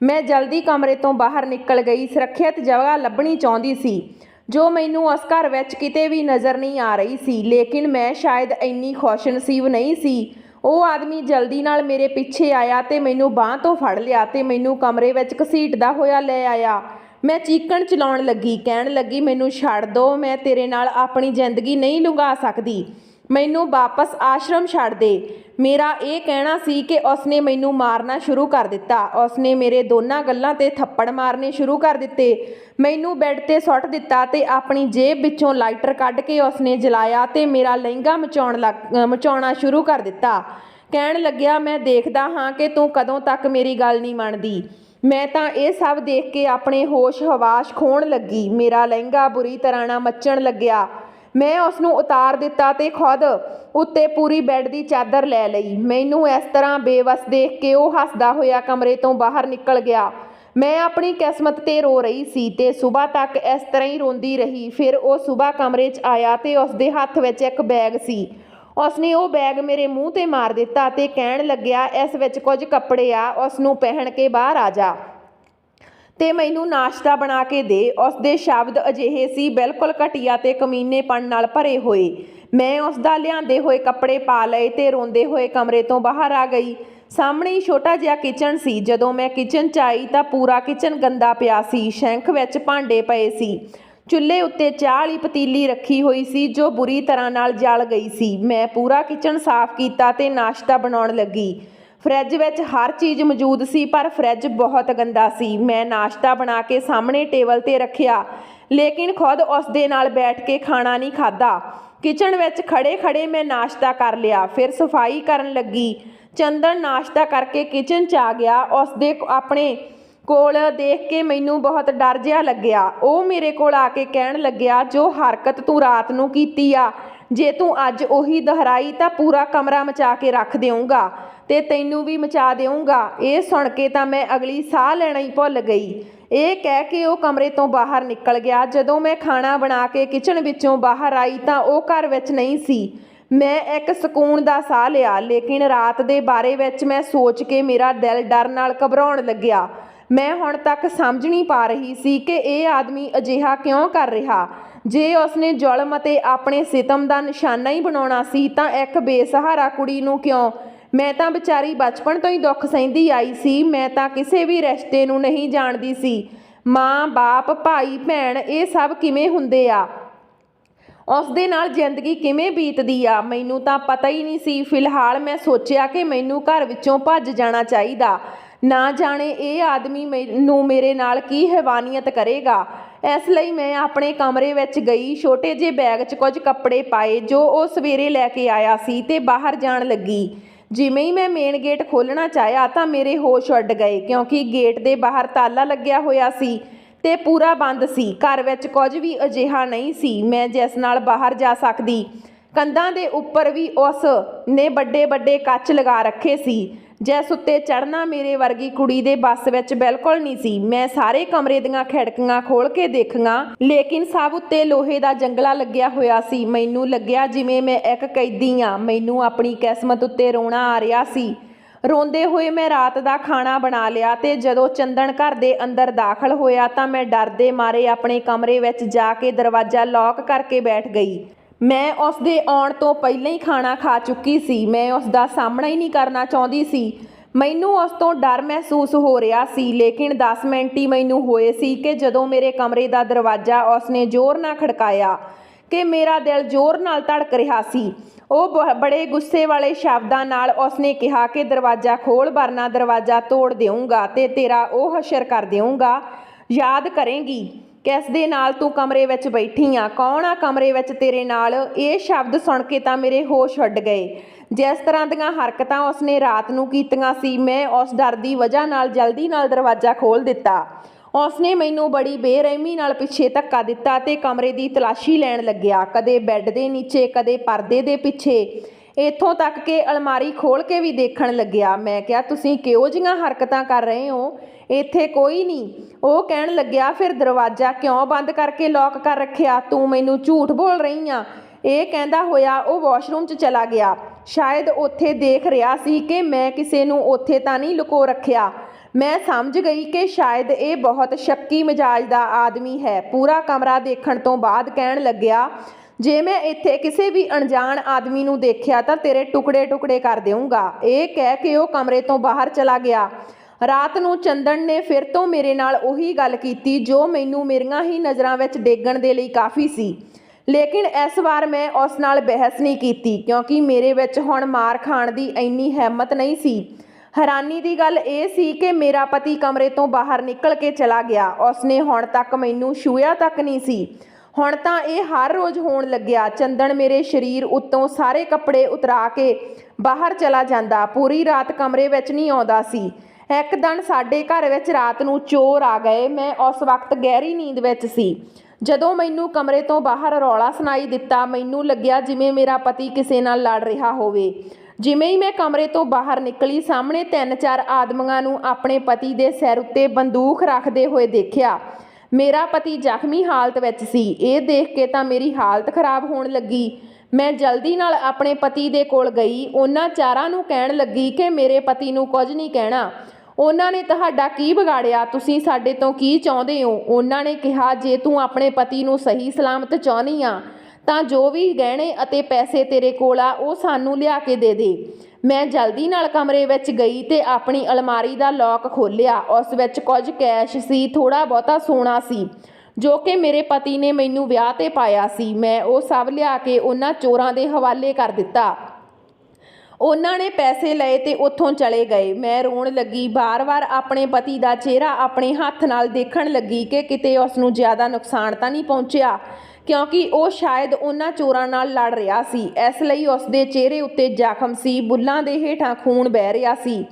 ਮੈਂ ਜਲਦੀ ਕਮਰੇ ਤੋਂ ਬਾਹਰ ਨਿਕਲ ਗਈ, ਸੁਰੱਖਿਅਤ ਜਗ੍ਹਾ ਲੱਭਣੀ ਚਾਹੁੰਦੀ ਸੀ, ਜੋ ਮੈਨੂੰ ਉਸ ਘਰ ਵਿੱਚ ਕਿਤੇ ਵੀ ਨਜ਼ਰ ਨਹੀਂ ਆ ਰਹੀ ਸੀ। ਲੇਕਿਨ ਮੈਂ ਸ਼ਾਇਦ ਇੰਨੀ ਖੁਸ਼ ਨਸੀਬ ਨਹੀਂ ਸੀ ਉਹ ਆਦਮੀ ਜਲਦੀ ਨਾਲ ਮੇਰੇ ਪਿੱਛੇ ਆਇਆ ਤੇ ਮੈਨੂੰ ਬਾਹ ਤੋਂ ਫੜ ਲਿਆ ਤੇ ਮੈਨੂੰ ਕਮਰੇ ਵਿੱਚ ਘਸੀਟਦਾ ਹੋਇਆ ਲੈ ਆਇਆ। ਮੈਂ ਚੀਕਣ ਚਲਾਉਣ ਲੱਗੀ, ਕਹਿਣ ਲੱਗੀ, ਮੈਨੂੰ ਛੱਡ ਦੋ, ਮੈਂ ਤੇਰੇ ਨਾਲ ਆਪਣੀ ਜ਼ਿੰਦਗੀ ਨਹੀਂ ਲੰਘਾ ਸਕਦੀ। ਮੈਨੂੰ ਵਾਪਸ ਆਸ਼ਰਮ ਛੱਡ ਦੇ। ਮੇਰਾ ਇਹ ਕਹਿਣਾ ਸੀ ਕਿ ਉਸਨੇ ਮੈਨੂੰ ਮਾਰਨਾ ਸ਼ੁਰੂ ਕਰ ਦਿੱਤਾ। ਉਸਨੇ ਮੇਰੇ ਦੋਨਾਂ ਗੱਲਾਂ ਤੇ ਥੱਪੜ ਮਾਰਨੇ ਸ਼ੁਰੂ ਕਰ ਦਿੱਤੇ। ਮੈਨੂੰ ਬੈੱਡ ਤੇ ਸੁੱਟ ਦਿੱਤਾ ਤੇ ਆਪਣੀ ਜੇਬ ਵਿੱਚੋਂ ਲਾਈਟਰ ਕੱਢ ਕੇ ਉਸਨੇ ਜਲਾਇਆ ਤੇ ਮੇਰਾ ਲਹਿੰਗਾ ਮਚਾਉਣ ਲੱਗ ਮਚਾਉਣਾ ਸ਼ੁਰੂ ਕਰ ਦਿੱਤਾ। ਕਹਿਣ ਲੱਗਿਆ, ਮੈਂ ਦੇਖਦਾ ਹਾਂ ਕਿ ਤੂੰ ਕਦੋਂ ਤੱਕ ਮੇਰੀ ਗੱਲ ਨਹੀਂ ਮੰਨਦੀ। ਮੈਂ ਤਾਂ ਇਹ ਸਭ ਦੇਖ ਕੇ ਆਪਣੇ ਹੋਸ਼ ਹਵਾਸ਼ ਖੋਣ ਲੱਗੀ। ਮੇਰਾ ਲਹਿੰਗਾ ਬੁਰੀ ਤਰ੍ਹਾਂ ਨਾਲ ਮੱਚਣ ਲੱਗਿਆ। ਮੈਂ ਉਸ ਨੂੰ ਉਤਾਰ ਦਿੱਤਾ ਤੇ ਖੁਦ ਉੱਤੇ ਪੂਰੀ ਬੈੱਡ ਦੀ ਚਾਦਰ ਲੈ ਲਈ। ਮੈਨੂੰ ਇਸ ਤਰ੍ਹਾਂ ਬੇਵਸ ਦੇਖ ਕੇ ਉਹ ਹੱਸਦਾ ਹੋਇਆ ਕਮਰੇ ਤੋਂ ਬਾਹਰ ਨਿਕਲ ਗਿਆ। ਮੈਂ ਆਪਣੀ ਕਿਸਮਤ ਤੇ ਰੋ ਰਹੀ ਸੀ ਤੇ ਸਵੇਰ ਤੱਕ ਇਸ ਤਰ੍ਹਾਂ ਹੀ ਰੋਂਦੀ ਰਹੀ। ਫਿਰ ਉਹ ਸਵੇਰ ਕਮਰੇ 'ਚ ਆਇਆ ਤੇ ਉਸ ਦੇ ਹੱਥ ਵਿੱਚ ਇੱਕ ਬੈਗ ਸੀ। ਉਸਨੇ ਉਹ ਬੈਗ ਮੇਰੇ ਮੂੰਹ ਤੇ ਮਾਰ ਦਿੱਤਾ ਤੇ ਕਹਿਣ ਲੱਗਿਆ, ਇਸ ਵਿੱਚ ਕੁਝ ਕੱਪੜੇ ਆ ਉਸ ਨੂੰ ਪਹਿਨ ਕੇ ਬਾਹਰ ਆ ਜਾ। ਤੇ ਮੈਨੂੰ ਨਾਸ਼ਤਾ ਬਣਾ ਕੇ ਦੇ। ਉਸ ਦੇ ਸ਼ਬਦ ਅਜਿਹੇ ਸੀ, ਬਿਲਕੁਲ ਘਟੀਆ ਤੇ ਕਮੀਨੇਪਣ ਨਾਲ ਭਰੇ ਹੋਏ। ਮੈਂ ਉਸ ਦਾ ਲਿਆਂਦੇ ਹੋਏ ਕੱਪੜੇ ਪਾ ਲਏ ਤੇ ਰੋਂਦੇ ਹੋਏ ਕਮਰੇ ਤੋਂ ਬਾਹਰ ਆ ਗਈ। ਸਾਹਮਣੇ ਹੀ ਛੋਟਾ ਜਿਹਾ ਕਿਚਨ ਸੀ। ਜਦੋਂ ਮੈਂ ਕਿਚਨ 'ਚ ਆਈ ਤਾਂ ਪੂਰਾ ਕਿਚਨ ਗੰਦਾ ਪਿਆ ਸੀ। ਸ਼ੈਂਖ ਵਿੱਚ ਭਾਂਡੇ ਪਏ ਸੀ। ਚੁੱਲ੍ਹੇ ਉੱਤੇ ਚਾਹ ਵਾਲੀ ਪਤੀਲੀ ਰੱਖੀ ਹੋਈ ਸੀ, ਜੋ ਬੁਰੀ ਤਰ੍ਹਾਂ ਨਾਲ ਜਲ ਗਈ ਸੀ। ਮੈਂ ਪੂਰਾ ਕਿਚਨ ਸਾਫ਼ ਕੀਤਾ ਤੇ ਨਾਸ਼ਤਾ ਬਣਾਉਣ ਲੱਗੀ। ਫਰਿੱਜ ਵਿੱਚ ਹਰ ਚੀਜ਼ ਮੌਜੂਦ ਸੀ, ਪਰ ਫਰਿੱਜ ਬਹੁਤ ਗੰਦਾ ਸੀ। ਮੈਂ ਨਾਸ਼ਤਾ ਬਣਾ ਕੇ ਸਾਹਮਣੇ ਟੇਬਲ ਤੇ ਰੱਖਿਆ, ਲੇਕਿਨ ਖੁਦ ਉਸ ਦੇ ਨਾਲ ਬੈਠ ਕੇ ਖਾਣਾ ਨਹੀਂ ਖਾਦਾ ਕਿਚਨ ਵਿੱਚ ਖੜੇ-ਖੜੇ ਮੈਂ ਨਾਸ਼ਤਾ ਕਰ ਲਿਆ, ਫਿਰ ਸਫ਼ਾਈ ਕਰਨ ਲੱਗੀ। ਚੰਦਨ ਨਾਸ਼ਤਾ ਕਰਕੇ ਕਿਚਨ 'ਚ ਆ ਗਿਆ। ਉਸ ਦੇ ਆਪਣੇ ਕੋਲ ਦੇਖ ਕੇ ਮੈਨੂੰ ਬਹੁਤ ਡਰ ਜਿਹਾ ਲੱਗਿਆ। ਉਹ ਮੇਰੇ ਕੋਲ ਆ ਕੇ ਕਹਿਣ ਲੱਗਿਆ, ਜੋ ਹਰਕਤ ਤੂੰ ਰਾਤ ਨੂੰ ਕੀਤੀ ਆ, ਜੇ ਤੂੰ ਅੱਜ ਉਹੀ ਦੁਹਰਾਈ ਤਾਂ ਪੂਰਾ ਕਮਰਾ ਮਚਾ ਕੇ ਰੱਖ ਦੇਊਂਗਾ। ਤੇ ਤੈਨੂੰ ਵੀ ਮਚਾ ਦੇਊਂਗਾ। ਇਹ ਸੁਣ ਕੇ ਤਾਂ ਮੈਂ ਅਗਲੀ ਸਾਹ ਲੈਣਾ ਹੀ ਭੁੱਲ ਗਈ। ਇਹ ਕਹਿ ਕੇ ਉਹ ਕਮਰੇ ਤੋਂ ਬਾਹਰ ਨਿਕਲ ਗਿਆ। ਜਦੋਂ ਮੈਂ ਖਾਣਾ ਬਣਾ ਕੇ ਕਿਚਨ ਵਿੱਚੋਂ ਬਾਹਰ ਆਈ ਤਾਂ ਉਹ ਘਰ ਵਿੱਚ ਨਹੀਂ ਸੀ। ਮੈਂ ਇੱਕ ਸਕੂਨ ਦਾ ਸਾਹ ਲਿਆ, ਲੇਕਿਨ ਰਾਤ ਦੇ ਬਾਰੇ ਵਿੱਚ ਮੈਂ ਸੋਚ ਕੇ ਮੇਰਾ ਦਿਲ ਡਰ ਨਾਲ ਘਬਰਾਉਣ ਲੱਗਿਆ। ਮੈਂ ਹੁਣ ਤੱਕ ਸਮਝ ਨਹੀਂ ਪਾ ਰਹੀ ਸੀ ਕਿ ਇਹ ਆਦਮੀ ਅਜਿਹਾ ਕਿਉਂ ਕਰ ਰਿਹਾ। ਜੇ ਉਸਨੇ ਜ਼ੁਲਮ ਅਤੇ ਆਪਣੇ ਸਿਤਮ ਦਾ ਨਿਸ਼ਾਨਾ ਹੀ ਬਣਾਉਣਾ ਸੀ ਤਾਂ ਇੱਕ ਬੇਸਹਾਰਾ ਕੁੜੀ ਨੂੰ ਕਿਉਂ ਮੈਂ ਤਾਂ ਵਿਚਾਰੀ ਬਚਪਨ ਤੋਂ ਹੀ ਦੁੱਖ ਸਹਿੰਦੀ ਆਈ ਸੀ, ਮੈਂ ਤਾਂ ਕਿਸੇ ਵੀ ਰਿਸ਼ਤੇ ਨੂੰ ਨਹੀਂ ਜਾਣਦੀ ਸੀ। ਮਾਂ, ਬਾਪ, ਭਾਈ, ਭੈਣ, ਇਹ ਸਭ ਕਿਵੇਂ ਹੁੰਦੇ ਆ? ਉਸ ਦੇ ਨਾਲ ਜ਼ਿੰਦਗੀ ਕਿਵੇਂ ਬੀਤਦੀ ਆ? ਮੈਨੂੰ ਤਾਂ ਪਤਾ ਹੀ ਨਹੀਂ ਸੀ। ਫਿਲਹਾਲ ਮੈਂ ਸੋਚਿਆ ਕਿ ਮੈਨੂੰ ਘਰ ਵਿੱਚੋਂ ਭੱਜ ਜਾਣਾ ਚਾਹੀਦਾ। ਨਾ ਜਾਣੇ ਇਹ ਆਦਮੀ ਮੈਨੂੰ ਮੇਰੇ ਨਾਲ ਕੀ ਹੈਵਾਨੀਅਤ ਕਰੇਗਾ। ਇਸ ਲਈ ਮੈਂ ਆਪਣੇ ਕਮਰੇ ਵਿੱਚ ਗਈ। ਛੋਟੇ ਜਿਹੇ ਬੈਗ 'ਚ ਕੁਝ ਕੱਪੜੇ ਪਾਏ, ਜੋ ਉਹ ਸਵੇਰੇ ਲੈ ਕੇ ਆਇਆ ਸੀ ਤੇ ਬਾਹਰ ਜਾਣ ਲੱਗੀ। ਜਿਵੇਂ ਹੀ ਮੈਂ ਮੇਨ ਗੇਟ ਖੋਲ੍ਹਣਾ ਚਾਹਿਆ ਤਾਂ ਮੇਰੇ ਹੋਸ਼ ਉੱਡ ਗਏ ਕਿਉਂਕਿ ਗੇਟ ਦੇ ਬਾਹਰ ਤਾਲਾ ਲੱਗਿਆ ਹੋਇਆ ਸੀ ਤੇ ਪੂਰਾ ਬੰਦ ਸੀ। ਘਰ ਵਿੱਚ ਕੁਝ ਵੀ ਅਜਿਹਾ ਨਹੀਂ ਸੀ। ਮੈਂ ਜਿਸ ਨਾਲ ਬਾਹਰ ਜਾ ਸਕਦੀ, ਕੰਧਾਂ ਦੇ ਉੱਪਰ ਵੀ ਉਸ ਨੇ ਵੱਡੇ ਵੱਡੇ ਕੱਚ ਲਗਾ ਰੱਖੇ ਸੀ। ਜੈਸ ਉੱਤੇ ਚੜਨਾ ਮੇਰੇ ਵਰਗੀ ਕੁੜੀ ਦੇ ਬੱਸ ਵਿੱਚ ਬਿਲਕੁਲ ਨਹੀਂ ਸੀ। ਮੈਂ ਸਾਰੇ ਕਮਰੇ ਦੀਆਂ ਖਿੜਕੀਆਂ ਖੋਲ ਕੇ ਦੇਖੀਆਂ, ਲੇਕਿਨ ਸਭ ਉੱਤੇ ਲੋਹੇ ਦਾ ਜੰਗਲਾ ਲੱਗਿਆ ਹੋਇਆ ਸੀ। ਮੈਨੂੰ ਲੱਗਿਆ ਜਿਵੇਂ ਮੈਂ ਇੱਕ ਕੈਦੀ ਆ ਮੈਨੂੰ ਆਪਣੀ ਕਿਸਮਤ ਉੱਤੇ ਰੋਣਾ ਆ ਰਿਹਾ ਸੀ। ਰੋਂਦੇ ਹੋਏ ਮੈਂ ਰਾਤ ਦਾ ਖਾਣਾ ਬਣਾ ਲਿਆ ਤੇ ਜਦੋਂ ਚੰਦਨ ਘਰ ਦੇ ਅੰਦਰ ਦਾਖਲ ਹੋਇਆ ਤਾਂ ਮੈਂ ਡਰਦੇ ਮਾਰੇ ਆਪਣੇ ਕਮਰੇ ਵਿੱਚ ਜਾ ਕੇ ਦਰਵਾਜ਼ਾ ਲੌਕ ਕਰਕੇ ਬੈਠ ਗਈ। ਮੈਂ ਉਸ ਦੇ ਆਉਣ ਤੋਂ ਪਹਿਲਾਂ ਹੀ ਖਾਣਾ ਖਾ ਚੁੱਕੀ ਸੀ। ਮੈਂ ਉਸ ਦਾ ਸਾਹਮਣਾ ਹੀ ਨਹੀਂ ਕਰਨਾ ਚਾਹੁੰਦੀ ਸੀ। ਮੈਨੂੰ ਉਸ ਤੋਂ ਡਰ ਮਹਿਸੂਸ ਹੋ ਰਿਹਾ ਸੀ, ਲੇਕਿਨ 10 ਮਿੰਟ ਹੀ ਮੈਨੂੰ ਹੋਏ ਸੀ ਕਿ ਜਦੋਂ ਮੇਰੇ ਕਮਰੇ ਦਾ ਦਰਵਾਜ਼ਾ ਉਸ ਨੇ ਜ਼ੋਰ ਨਾਲ ਖੜਕਾਇਆ ਕਿ ਮੇਰਾ ਦਿਲ ਜ਼ੋਰ ਨਾਲ ਧੜਕ ਰਿਹਾ ਸੀ। ਉਹ ਬ- ਬੜੇ ਗੁੱਸੇ ਵਾਲੇ ਸ਼ਬਦਾਂ ਨਾਲ ਉਸਨੇ ਕਿਹਾ ਕਿ ਦਰਵਾਜ਼ਾ ਖੋਲ ਵਰਨਾ ਦਰਵਾਜ਼ਾ ਤੋੜ ਦੇਊਂਗਾ ਤੇ ਤੇਰਾ ਉਹ ਹਸ਼ਰ ਕਰ ਦੇਊਂਗਾ। ਯਾਦ ਕਰੇਂਗੀ। ਕਿਸ ਦੇ ਨਾਲ ਤੂੰ ਕਮਰੇ ਵਿੱਚ ਬੈਠੀ ਆ? ਕੌਣ ਆ ਕਮਰੇ ਵਿੱਚ ਤੇਰੇ ਨਾਲ? ਇਹ ਸ਼ਬਦ ਸੁਣ ਕੇ ਤਾਂ ਮੇਰੇ ਹੋਸ਼ ਉੱਡ ਗਏ। ਜਿਸ ਤਰ੍ਹਾਂ ਦੀਆਂ ਹਰਕਤਾਂ ਉਸਨੇ ਰਾਤ ਨੂੰ ਕੀਤੀਆਂ ਸੀ, ਮੈਂ ਉਸ ਡਰ ਦੀ ਵਜ੍ਹਾ ਨਾਲ ਜਲਦੀ ਨਾਲ ਦਰਵਾਜ਼ਾ ਖੋਲ ਦਿੱਤਾ। ਉਸਨੇ ਮੈਨੂੰ ਬੜੀ ਬੇਰਹਿਮੀ ਨਾਲ ਪਿੱਛੇ ਧੱਕਾ ਦਿੱਤਾ ਤੇ ਕਮਰੇ ਦੀ ਤਲਾਸ਼ੀ ਲੈਣ ਲੱਗਿਆ। ਕਦੇ ਬੈੱਡ ਦੇ ਨੀਚੇ, ਕਦੇ ਪਰਦੇ ਦੇ ਪਿੱਛੇ। ਇੱਥੋਂ ਤੱਕ ਕਿ ਅਲਮਾਰੀ ਖੋਲ ਕੇ ਵੀ ਦੇਖਣ ਲੱਗਿਆ। ਮੈਂ ਕਿਹਾ, ਤੁਸੀਂ ਕਿਹੋ ਜਿਹੀਆਂ ਹਰਕਤਾਂ ਕਰ ਰਹੇ ਹੋ? ਇੱਥੇ ਕੋਈ ਨਹੀਂ। ਉਹ ਕਹਿਣ ਲੱਗਿਆ, ਫਿਰ ਦਰਵਾਜ਼ਾ ਕਿਉਂ ਬੰਦ ਕਰਕੇ ਲੌਕ ਕਰ ਰੱਖਿਆ? ਤੂੰ ਮੈਨੂੰ ਝੂਠ ਬੋਲ ਰਹੀ ਆ। ਇਹ ਕਹਿੰਦਾ ਹੋਇਆ, ਉਹ ਵਾਸ਼ਰੂਮ 'ਚ ਚਲਾ ਗਿਆ। ਸ਼ਾਇਦ ਉੱਥੇ ਦੇਖ ਰਿਹਾ ਸੀ ਕਿ ਮੈਂ ਕਿਸੇ ਨੂੰ ਉੱਥੇ ਤਾਂ ਨਹੀਂ ਲੁਕੋ ਰੱਖਿਆ। ਮੈਂ ਸਮਝ ਗਈ ਕਿ ਸ਼ਾਇਦ ਇਹ ਬਹੁਤ ਸ਼ੱਕੀ ਮਿਜਾਜ ਦਾ ਆਦਮੀ ਹੈ। ਪੂਰਾ ਕਮਰਾ ਦੇਖਣ ਤੋਂ ਬਾਅਦ ਕਹਿਣ ਲੱਗਿਆ, ਜੇ ਮੈਂ ਇੱਥੇ ਕਿਸੇ ਵੀ ਅਣਜਾਣ ਆਦਮੀ ਨੂੰ ਦੇਖਿਆ ਤਾਂ ਤੇਰੇ ਟੁਕੜੇ ਟੁਕੜੇ ਕਰ ਦੇਵਾਂਗਾ ਇਹ ਕਹਿ ਕੇ ਉਹ ਕਮਰੇ ਤੋਂ ਬਾਹਰ ਚਲਾ ਗਿਆ। ਰਾਤ ਨੂੰ ਚੰਦਨ ਨੇ ਫਿਰ ਤੋਂ ਮੇਰੇ ਨਾਲ ਉਹੀ ਗੱਲ ਕੀਤੀ ਜੋ ਮੈਨੂੰ ਮੇਰੀਆਂ ਹੀ ਨਜ਼ਰਾਂ ਵਿੱਚ ਡੇਗਣ ਦੇ ਲਈ ਕਾਫੀ ਸੀ। ਲੇਕਿਨ ਇਸ ਵਾਰ ਮੈਂ ਉਸ ਨਾਲ ਬਹਿਸ ਨਹੀਂ ਕੀਤੀ ਕਿਉਂਕਿ ਮੇਰੇ ਵਿੱਚ ਹੁਣ ਮਾਰ ਖਾਣ ਦੀ ਇੰਨੀ ਹਿੰਮਤ ਨਹੀਂ ਸੀ। ਹੈਰਾਨੀ ਦੀ ਗੱਲ ਇਹ ਸੀ ਕਿ ਮੇਰਾ ਪਤੀ ਕਮਰੇ ਤੋਂ ਬਾਹਰ ਨਿਕਲ ਕੇ ਚਲਾ ਗਿਆ। ਉਸਨੇ ਹੁਣ ਤੱਕ ਮੈਨੂੰ ਛੂਇਆ ਤੱਕ ਨਹੀਂ ਸੀ। ਹੁਣ ਤਾਂ ਇਹ ਹਰ ਰੋਜ਼ ਹੋਣ ਲੱਗਿਆ। ਚੰਦਨ ਮੇਰੇ ਸਰੀਰ ਉੱਤੋਂ ਸਾਰੇ ਕੱਪੜੇ ਉਤਰਾ ਕੇ ਬਾਹਰ ਚਲਾ ਜਾਂਦਾ। ਪੂਰੀ ਰਾਤ ਕਮਰੇ ਵਿੱਚ ਨਹੀਂ ਆਉਂਦਾ ਸੀ। ਇੱਕ ਦਿਨ ਸਾਡੇ ਘਰ ਵਿੱਚ ਰਾਤ ਨੂੰ ਚੋਰ ਆ ਗਏ। ਮੈਂ ਉਸ ਵਕਤ ਗਹਿਰੀ ਨੀਂਦ ਵਿੱਚ ਸੀ। ਜਦੋਂ ਮੈਨੂੰ ਕਮਰੇ ਤੋਂ ਬਾਹਰ ਰੌਲਾ ਸੁਣਾਈ ਦਿੱਤਾ, ਮੈਨੂੰ ਲੱਗਿਆ ਜਿਵੇਂ ਮੇਰਾ ਪਤੀ ਕਿਸੇ ਨਾਲ ਲੜ ਰਿਹਾ ਹੋਵੇ। ਜਿਵੇਂ ਹੀ ਮੈਂ ਕਮਰੇ ਤੋਂ ਬਾਹਰ ਨਿਕਲੀ, ਸਾਹਮਣੇ ਤਿੰਨ ਚਾਰ ਆਦਮੀਆਂ ਨੂੰ ਆਪਣੇ ਪਤੀ ਦੇ ਸਿਰ ਉੱਤੇ ਬੰਦੂਕ ਰੱਖਦੇ ਹੋਏ ਦੇਖਿਆ। ਮੇਰਾ ਪਤੀ ਜ਼ਖਮੀ ਹਾਲਤ ਵਿੱਚ ਸੀ। ਇਹ ਦੇਖ ਕੇ ਤਾਂ ਮੇਰੀ ਹਾਲਤ ਖਰਾਬ ਹੋਣ ਲੱਗੀ। ਮੈਂ ਜਲਦੀ ਨਾਲ ਆਪਣੇ ਪਤੀ ਦੇ ਕੋਲ ਗਈ। ਉਹਨਾਂ ਚਾਰਾਂ ਨੂੰ ਕਹਿਣ ਲੱਗੀ ਕਿ ਮੇਰੇ ਪਤੀ ਨੂੰ ਕੁਝ ਨਹੀਂ ਕਹਿਣਾ। ਉਹਨਾਂ ਨੇ ਤੁਹਾਡਾ ਕੀ ਵਿਗਾੜਿਆ? ਤੁਸੀਂ ਸਾਡੇ ਤੋਂ ਕੀ ਚਾਹੁੰਦੇ ਹੋ? ਉਹਨਾਂ ਨੇ ਕਿਹਾ, ਜੇ ਤੂੰ ਆਪਣੇ ਪਤੀ ਨੂੰ ਸਹੀ ਸਲਾਮਤ ਚਾਹੁੰਦੀ ਆ, ਤਾਂ ਜੋ ਵੀ ਗਹਿਣੇ ਅਤੇ ਪੈਸੇ ਤੇਰੇ ਕੋਲ ਆ, ਉਹ ਸਾਨੂੰ ਲਿਆ ਕੇ ਦੇ ਦੇ। ਮੈਂ ਜਲਦੀ ਨਾਲ ਕਮਰੇ ਵਿੱਚ ਗਈ ਤੇ ਆਪਣੀ ਅਲਮਾਰੀ ਦਾ ਲੌਕ ਖੋਲ੍ਹਿਆ। ਉਸ ਵਿੱਚ ਕੁਝ ਕੈਸ਼ ਸੀ ਥੋੜਾ ਬਹੁਤਾ ਸੋਨਾ ਸੀ, ਜੋ ਕਿ ਮੇਰੇ ਪਤੀ ਨੇ ਮੈਨੂੰ ਵਿਆਹ ਤੇ ਪਾਇਆ ਸੀ। ਮੈਂ ਉਹ ਸਭ ਲਿਆ ਕੇ ਉਹਨਾਂ ਚੋਰਾਂ ਦੇ ਹਵਾਲੇ ਕਰ ਦਿੱਤਾ। ਉਹਨਾਂ ਨੇ ਪੈਸੇ ਲਏ ਤੇ ਉੱਥੋਂ ਚਲੇ ਗਏ। ਮੈਂ ਰੋਣ ਲੱਗੀ। ਬਾਰ-ਬਾਰ ਆਪਣੇ ਪਤੀ ਦਾ ਚਿਹਰਾ ਆਪਣੇ ਹੱਥ ਨਾਲ ਦੇਖਣ ਲੱਗੀ ਕਿ ਕਿਤੇ ਉਸ ਨੂੰ ਜ਼ਿਆਦਾ ਨੁਕਸਾਨ ਤਾਂ ਨਹੀਂ ਪਹੁੰਚਿਆ, ਕਿਉਂਕਿ ਉਹ ਸ਼ਾਇਦ ਉਹਨਾਂ ਚੋਰਾਂ ਨਾਲ ਲੜ ਰਿਹਾ ਸੀ। ਇਸ ਲਈ ਉਸ ਦੇ ਚਿਹਰੇ ਉੱਤੇ ਜ਼ਖਮ ਸੀ, ਬੁੱਲਾਂ ਦੇ ਹੇਠਾਂ ਖੂਨ ਵਹਿ ਰਿਹਾ ਸੀ।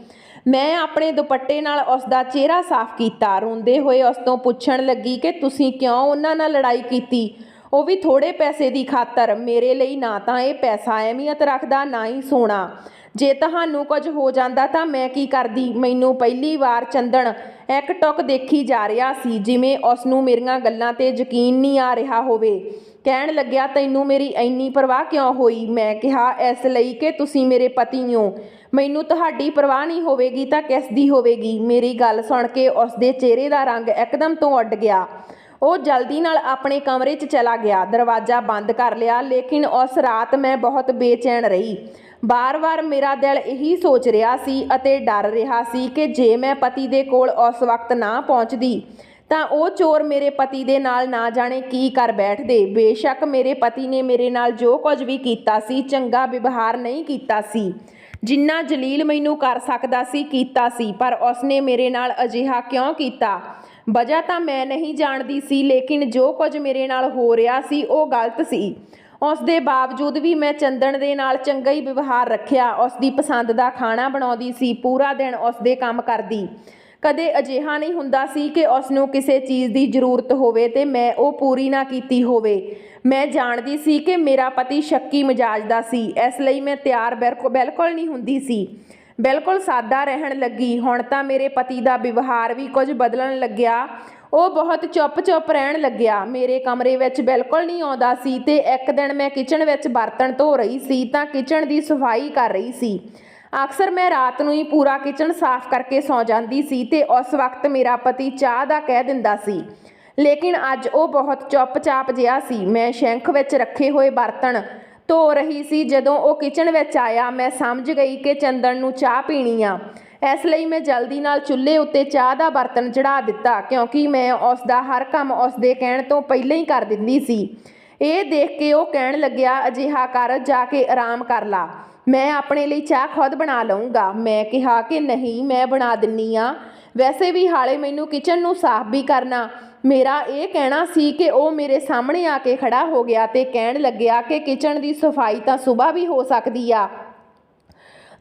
ਮੈਂ ਆਪਣੇ ਦੁਪੱਟੇ ਨਾਲ ਉਸ ਦਾ ਚਿਹਰਾ ਸਾਫ਼ ਕੀਤਾ। ਰੋਂਦੇ ਹੋਏ ਉਸ ਤੋਂ ਪੁੱਛਣ ਲੱਗੀ ਕਿ ਤੁਸੀਂ ਕਿਉਂ ਉਹਨਾਂ ਨਾਲ ਲੜਾਈ ਕੀਤੀ? ਉਹ ਵੀ ਥੋੜੇ ਪੈਸੇ ਦੀ ਖਾਤਰ। ਮੇਰੇ ਲਈ ਨਾ ਤਾਂ ਇਹ ਪੈਸਾ ਅਹਿਮੀਅਤ ਰੱਖਦਾ, ਨਾ ਹੀ ਸੋਨਾ। ਜੇ ਤੁਹਾਨੂੰ ਕੁਝ ਹੋ ਜਾਂਦਾ ਤਾਂ ਮੈਂ ਕੀ ਕਰਦੀ? ਮੈਨੂੰ ਪਹਿਲੀ ਵਾਰ ਚੰਦਨ ਇੱਕ ਟੁਕ ਦੇਖੀ ਜਾ ਰਿਹਾ ਸੀ, ਜਿਵੇਂ ਉਸ ਨੂੰ ਮੇਰੀਆਂ ਗੱਲਾਂ ਤੇ ਯਕੀਨ ਨਹੀਂ ਆ ਰਿਹਾ ਹੋਵੇ। ਕਹਿਣ ਲੱਗਿਆ, ਤੈਨੂੰ ਮੇਰੀ ਇੰਨੀ ਪਰਵਾਹ ਕਿਉਂ ਹੋਈ? ਮੈਂ ਕਿਹਾ, ਇਸ ਲਈ ਕਿ ਤੁਸੀਂ ਮੇਰੇ ਪਤੀ ਹੋ। ਮੈਨੂੰ ਤੁਹਾਡੀ ਪਰਵਾਹ ਨਹੀਂ ਹੋਵੇਗੀ ਤਾਂ ਕਿਸ ਦੀ ਹੋਵੇਗੀ? ਮੇਰੀ ਗੱਲ ਸੁਣ ਕੇ ਉਸ ਦੇ ਚਿਹਰੇ ਦਾ ਰੰਗ ਇੱਕਦਮ ਤੋਂ ਉੱਡ ਗਿਆ। ਉਹ ਜਲਦੀ ਨਾਲ ਆਪਣੇ ਕਮਰੇ 'ਚ ਚਲਾ ਗਿਆ। ਦਰਵਾਜ਼ਾ ਬੰਦ ਕਰ ਲਿਆ, ਲੇਕਿਨ ਉਸ ਰਾਤ ਮੈਂ ਬਹੁਤ ਬੇਚੈਨ ਰਹੀ। ਬਾਰ-ਬਾਰ ਮੇਰਾ ਦਿਲ ਇਹੀ ਸੋਚ ਰਿਹਾ ਸੀ ਅਤੇ ਡਰ ਰਿਹਾ ਸੀ ਕਿ ਜੇ ਮੈਂ ਪਤੀ ਦੇ ਕੋਲ ਉਸ ਵਕਤ ਨਾ ਪਹੁੰਚਦੀ, ਤਾਂ ਉਹ ਚੋਰ ਮੇਰੇ ਪਤੀ ਦੇ ਨਾਲ ਨਾ ਜਾਣੇ ਕੀ ਕਰ ਬੈਠਦੇ। ਬੇਸ਼ੱਕ ਮੇਰੇ ਪਤੀ ਨੇ ਮੇਰੇ ਨਾਲ ਜੋ ਕੁਝ ਵੀ ਕੀਤਾ ਸੀ, ਚੰਗਾ ਵਿਵਹਾਰ ਨਹੀਂ ਕੀਤਾ ਸੀ। ਜਿੰਨਾ ਜਲੀਲ ਮੈਨੂੰ ਕਰ ਸਕਦਾ ਸੀ, ਕੀਤਾ ਸੀ, ਪਰ ਉਸਨੇ ਮੇਰੇ ਨਾਲ ਅਜਿਹਾ ਕਿਉਂ ਕੀਤਾ? ਵਜ੍ਹਾ ਤਾਂ ਮੈਂ ਨਹੀਂ ਜਾਣਦੀ ਸੀ, ਲੇਕਿਨ ਜੋ ਕੁਝ ਮੇਰੇ ਨਾਲ ਹੋ ਰਿਹਾ ਸੀ, ਉਹ ਗਲਤ ਸੀ। ਉਸ ਦੇ ਬਾਵਜੂਦ ਵੀ ਮੈਂ ਚੰਦਨ ਦੇ ਨਾਲ ਚੰਗਾ ਹੀ ਵਿਵਹਾਰ ਰੱਖਿਆ ਉਸ ਦੀ ਪਸੰਦ ਦਾ ਖਾਣਾ ਬਣਾਉਂਦੀ ਸੀ, ਪੂਰਾ ਦਿਨ ਉਸ ਦੇ ਕੰਮ ਕਰਦੀ। ਕਦੇ ਅਜਿਹਾ ਨਹੀਂ ਹੁੰਦਾ ਸੀ ਕਿ ਉਸ ਨੂੰ ਕਿਸੇ ਚੀਜ਼ ਦੀ ਜ਼ਰੂਰਤ ਹੋਵੇ ਤੇ ਮੈਂ ਉਹ ਪੂਰੀ ਨਾ ਕੀਤੀ ਹੋਵੇ। ਮੈਂ ਜਾਣਦੀ ਸੀ ਕਿ ਮੇਰਾ ਪਤੀ ਸ਼ੱਕੀ ਮਿਜਾਜ ਦਾ ਸੀ, ਇਸ ਲਈ ਮੈਂ ਤਿਆਰ ਬਿਲਕੁਲ ਬਿਲਕੁਲ ਨਹੀਂ ਹੁੰਦੀ ਸੀ। ਬਿਲਕੁਲ ਸਾਦਾ ਰਹਿਣ ਲੱਗੀ। ਹੁਣ ਤਾਂ ਮੇਰੇ ਪਤੀ ਦਾ ਵਿਵਹਾਰ ਵੀ ਕੁਝ ਬਦਲਣ ਲੱਗਿਆ। ਉਹ ਬਹੁਤ ਚੁੱਪ-ਚੁੱਪ ਰਹਿਣ ਲੱਗਿਆ। ਮੇਰੇ ਕਮਰੇ ਵਿੱਚ ਬਿਲਕੁਲ ਨਹੀਂ ਆਉਂਦਾ ਸੀ ਤੇ ਇੱਕ ਦਿਨ ਮੈਂ ਕਿਚਨ ਵਿੱਚ ਬਰਤਨ ਧੋ ਰਹੀ ਸੀ ਤਾਂ ਕਿਚਨ ਦੀ ਸਫ਼ਾਈ ਕਰ ਰਹੀ ਸੀ। ਅਕਸਰ ਮੈਂ ਰਾਤ ਨੂੰ ਹੀ ਪੂਰਾ ਕਿਚਨ ਸਾਫ਼ ਕਰਕੇ ਸੌਂ ਜਾਂਦੀ ਸੀ ਤੇ ਉਸ ਵਕਤ ਮੇਰਾ ਪਤੀ ਚਾਹ ਦਾ ਕਹਿ ਦਿੰਦਾ ਸੀ। ਲੇਕਿਨ ਅੱਜ ਉਹ ਬਹੁਤ ਚੁੱਪਚਾਪ ਜਿਹਾ ਸੀ। ਮੈਂ ਸ਼ੈਂਖ ਵਿੱਚ ਰੱਖੇ ਹੋਏ ਬਰਤਨ ਧੋ ਰਹੀ ਸੀ। ਜਦੋਂ ਉਹ ਕਿਚਨ ਵਿੱਚ ਆਇਆ, ਮੈਂ ਸਮਝ ਗਈ ਕਿ ਚੰਦਨ ਨੂੰ ਚਾਹ ਪੀਣੀ ਆ। ਇਸ ਲਈ ਮੈਂ ਜਲਦੀ ਨਾਲ ਚੁੱਲ੍ਹੇ ਉੱਤੇ ਚਾਹ ਦਾ ਬਰਤਨ ਚੜਾ ਦਿੱਤਾ, ਕਿਉਂਕਿ ਮੈਂ ਉਸ ਦਾ ਹਰ ਕੰਮ ਉਸ ਦੇ ਕਹਿਣ ਤੋਂ ਪਹਿਲਾਂ ਹੀ ਕਰ ਦਿੰਦੀ ਸੀ। ਇਹ ਦੇਖ ਕੇ ਉਹ ਕਹਿਣ ਲੱਗਿਆ, ਅਜਿਹਾ ਕਰ, ਜਾ ਕੇ ਆਰਾਮ ਕਰ ਲਾ। ਮੈਂ ਆਪਣੇ ਲਈ ਚਾਹ ਖੁਦ ਬਣਾ ਲਵਾਂਗਾ ਮੈਂ ਕਿਹਾ ਕਿ ਨਹੀਂ, ਮੈਂ ਬਣਾ ਦਿੰਨੀ ਆ। ਵੈਸੇ ਵੀ ਹਾਲੇ ਮੈਨੂੰ ਕਿਚਨ ਨੂੰ ਸਾਫ਼ ਵੀ ਕਰਨਾ। ਮੇਰਾ ਇਹ ਕਹਿਣਾ ਸੀ ਕਿ ਉਹ ਮੇਰੇ ਸਾਹਮਣੇ ਆ ਕੇ ਖੜਾ ਹੋ ਗਿਆ ਤੇ ਕਹਿਣ ਲੱਗਿਆ ਕਿ ਕਿਚਨ ਦੀ ਸਫ਼ਾਈ ਤਾਂ ਸਵੇਰ ਵੀ ਹੋ ਸਕਦੀ ਆ।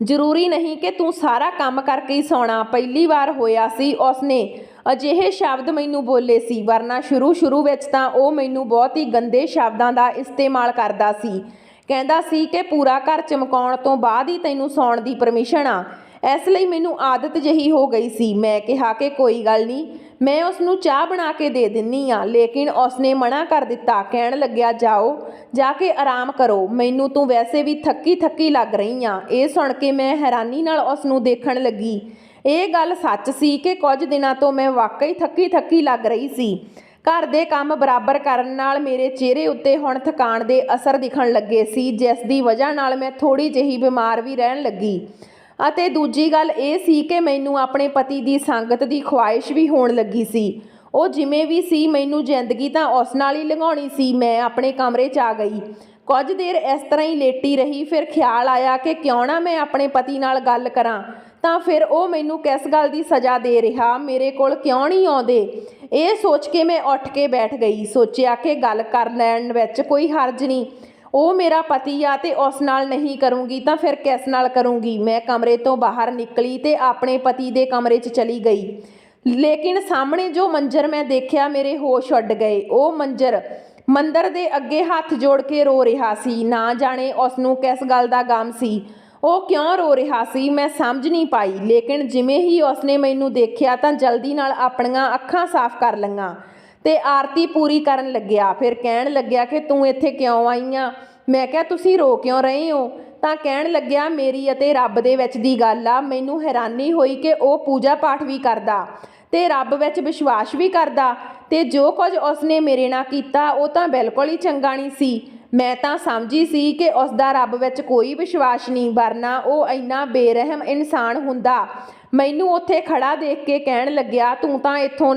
ਜ਼ਰੂਰੀ ਨਹੀਂ ਕਿ ਤੂੰ ਸਾਰਾ ਕੰਮ ਕਰਕੇ ਹੀ ਸੌਣਾ। ਪਹਿਲੀ ਵਾਰ ਹੋਇਆ ਸੀ ਉਸਨੇ। ਅਜਿਹੇ ਸ਼ਬਦ ਮੈਨੂੰ ਬੋਲੇ ਸੀ, ਵਰਨਾ ਸ਼ੁਰੂ ਸ਼ੁਰੂ ਵਿੱਚ ਤਾਂ ਉਹ ਮੈਨੂੰ ਬਹੁਤ ਹੀ ਗੰਦੇ ਸ਼ਬਦਾਂ ਦਾ ਇਸਤੇਮਾਲ ਕਰਦਾ ਸੀ। ਕਹਿੰਦਾ ਸੀ ਕਿ ਪੂਰਾ ਘਰ ਚਮਕਾਉਣ ਤੋਂ ਬਾਅਦ ਹੀ ਤੈਨੂੰ ਸੌਣ ਦੀ ਪਰਮਿਸ਼ਨ ਆ। ਇਸ ਲਈ ਮੈਨੂੰ ਆਦਤ ਜਹੀ ਹੋ ਗਈ ਸੀ। ਮੈਂ ਕਿਹਾ ਕਿ ਕੋਈ ਗੱਲ ਨਹੀਂ, ਮੈਂ ਉਸ ਨੂੰ ਚਾਹ ਬਣਾ ਕੇ ਦੇ ਦਿੰਨੀ ਆ, ਲੇਕਿਨ ਉਸਨੇ ਮਨਾ ਕਰ ਦਿੱਤਾ। ਕਹਿਣ ਲੱਗਿਆ, ਜਾਓ, ਜਾ ਕੇ ਆਰਾਮ ਕਰੋ। ਮੈਨੂੰ ਤੂੰ ਵੈਸੇ ਵੀ ਥੱਕੀ ਥੱਕੀ ਲੱਗ ਰਹੀ ਆ। ਇਹ ਸੁਣ ਕੇ ਮੈਂ ਹੈਰਾਨੀ ਨਾਲ ਉਸ ਨੂੰ ਦੇਖਣ ਲੱਗੀ। ਇਹ ਗੱਲ ਸੱਚ ਸੀ ਕਿ ਕੁਝ ਦਿਨਾਂ ਤੋਂ ਮੈਂ ਵਾਕਈ ਥੱਕੀ ਥੱਕੀ ਲੱਗ ਰਹੀ ਸੀ। ਘਰ ਦੇ ਕੰਮ ਬਰਾਬਰ ਕਰਨ ਨਾਲ ਮੇਰੇ ਚਿਹਰੇ ਉੱਤੇ ਹੁਣ ਥਕਾਨ ਦੇ ਅਸਰ ਦਿਖਣ ਲੱਗੇ ਸੀ, ਜਿਸ ਦੀ ਵਜ੍ਹਾ ਨਾਲ ਮੈਂ ਥੋੜੀ ਜਿਹੀ ਬਿਮਾਰ ਵੀ ਰਹਿਣ ਲੱਗੀ। ਅਤੇ ਦੂਜੀ ਗੱਲ ਇਹ ਸੀ ਕਿ ਮੈਨੂੰ ਆਪਣੇ ਪਤੀ ਦੀ ਸੰਗਤ ਦੀ ਖੁਆਇਸ਼ ਵੀ ਹੋਣ ਲੱਗੀ ਸੀ। ਉਹ ਜਿਵੇਂ ਵੀ ਸੀ, ਮੈਨੂੰ ਜ਼ਿੰਦਗੀ ਤਾਂ ਉਸ ਨਾਲ ਹੀ ਲੰਘਾਉਣੀ ਸੀ, ਮੈਂ ਆਪਣੇ ਕਮਰੇ 'ਚ ਆ ਗਈ। ਕੁਝ ਦੇਰ ਇਸ ਤਰ੍ਹਾਂ ਹੀ ਲੇਟੀ ਰਹੀ, ਫਿਰ ਖਿਆਲ ਆਇਆ ਕਿ ਕਿਉਂ ਨਾ ਮੈਂ ਆਪਣੇ ਪਤੀ ਨਾਲ ਗੱਲ ਕਰਾਂ। ਤਾਂ ਫਿਰ ਉਹ ਮੈਨੂੰ ਕਿਸ ਗੱਲ ਦੀ ਸਜ਼ਾ ਦੇ ਰਿਹਾ? ਮੇਰੇ ਕੋਲ ਕਿਉਂ ਨਹੀਂ ਆਉਂਦੇ? ਇਹ ਸੋਚ ਕੇ ਮੈਂ ਉੱਠ ਕੇ ਬੈਠ ਗਈ, ਸੋਚਿਆ ਕਿ ਗੱਲ ਕਰ ਲੈਣ ਵਿੱਚ ਕੋਈ ਹਰਜ ਨਹੀਂ। ਉਹ ਮੇਰਾ ਪਤੀ ਆ ਤੇ ਉਸ ਨਾਲ ਨਹੀਂ ਕਰੂੰਗੀ ਤਾਂ ਫਿਰ ਕਿਸ ਨਾਲ ਕਰੂੰਗੀ? ਮੈਂ ਕਮਰੇ ਤੋਂ ਬਾਹਰ ਨਿਕਲੀ ਤੇ ਆਪਣੇ ਪਤੀ ਦੇ ਕਮਰੇ 'ਚ ਚਲੀ ਗਈ। ਲੇਕਿਨ ਸਾਹਮਣੇ ਜੋ ਮੰਜ਼ਰ ਮੈਂ ਦੇਖਿਆ, ਮੇਰੇ ਹੋਸ਼ ਉੱਡ ਗਏ। ਉਹ ਮੰਜ਼ਰ ਮੰਦਰ ਦੇ ਅੱਗੇ ਹੱਥ ਜੋੜ ਕੇ ਰੋ ਰਿਹਾ ਸੀ। ਨਾ ਜਾਣੇ ਉਸ ਨੂੰ ਕਿਸ ਗੱਲ ਦਾ ਗਮ ਸੀ। ਉਹ ਕਿਉਂ ਰੋ ਰਿਹਾ ਸੀ ਮੈਂ ਸਮਝ ਨਹੀਂ ਪਾਈ, ਲੇਕਿਨ ਜਿਵੇਂ ਹੀ ਉਸਨੇ ਮੈਨੂੰ ਦੇਖਿਆ ਤਾਂ ਜਲਦੀ ਨਾਲ ਆਪਣੀਆਂ ਅੱਖਾਂ ਸਾਫ਼ ਕਰ ਲਈਆਂ ਤੇ ਆਰਤੀ ਪੂਰੀ ਕਰਨ ਲੱਗਿਆ, ਫਿਰ ਕਹਿਣ ਲੱਗਿਆ ਕਿ ਤੂੰ ਇੱਥੇ ਕਿਉਂ ਆਈ ਆ ਮੈਂ ਕਿਹਾ, ਤੁਸੀਂ ਰੋ ਕਿਉਂ ਰਹੇ ਹੋ? ਤਾਂ ਕਹਿਣ ਲੱਗਿਆ, ਮੇਰੀ ਅਤੇ ਰੱਬ ਦੇ ਵਿੱਚ ਦੀ ਗੱਲ ਆ, ਮੈਨੂੰ ਹੈਰਾਨੀ ਹੋਈ ਕਿ ਉਹ ਪੂਜਾ ਪਾਠ ਵੀ ਕਰਦਾ ਤੇ ਰੱਬ ਵਿੱਚ ਵਿਸ਼ਵਾਸ ਵੀ ਕਰਦਾ ਤੇ ਜੋ ਕੁਝ ਉਸਨੇ ਮੇਰੇ ਨਾਲ ਕੀਤਾ, ਉਹ ਤਾਂ ਬਿਲਕੁਲ ਹੀ ਚੰਗਾ ਨਹੀਂ ਸੀ। ਮੈਂ ਤਾਂ ਸਮਝੀ ਸੀ ਕਿ ਉਸ ਦਾ ਰੱਬ ਵਿੱਚ ਕੋਈ ਵਿਸ਼ਵਾਸ ਨਹੀਂ, ਵਰਨਾ ਉਹ ਇੰਨਾ ਬੇਰਹਿਮ ਇਨਸਾਨ ਹੁੰਦਾ। ਮੈਨੂੰ ਉੱਥੇ ਖੜਾ ਦੇਖ ਕੇ ਕਹਿਣ ਲੱਗਿਆ, ਤੂੰ ਤਾਂ ਇੱਥੋਂ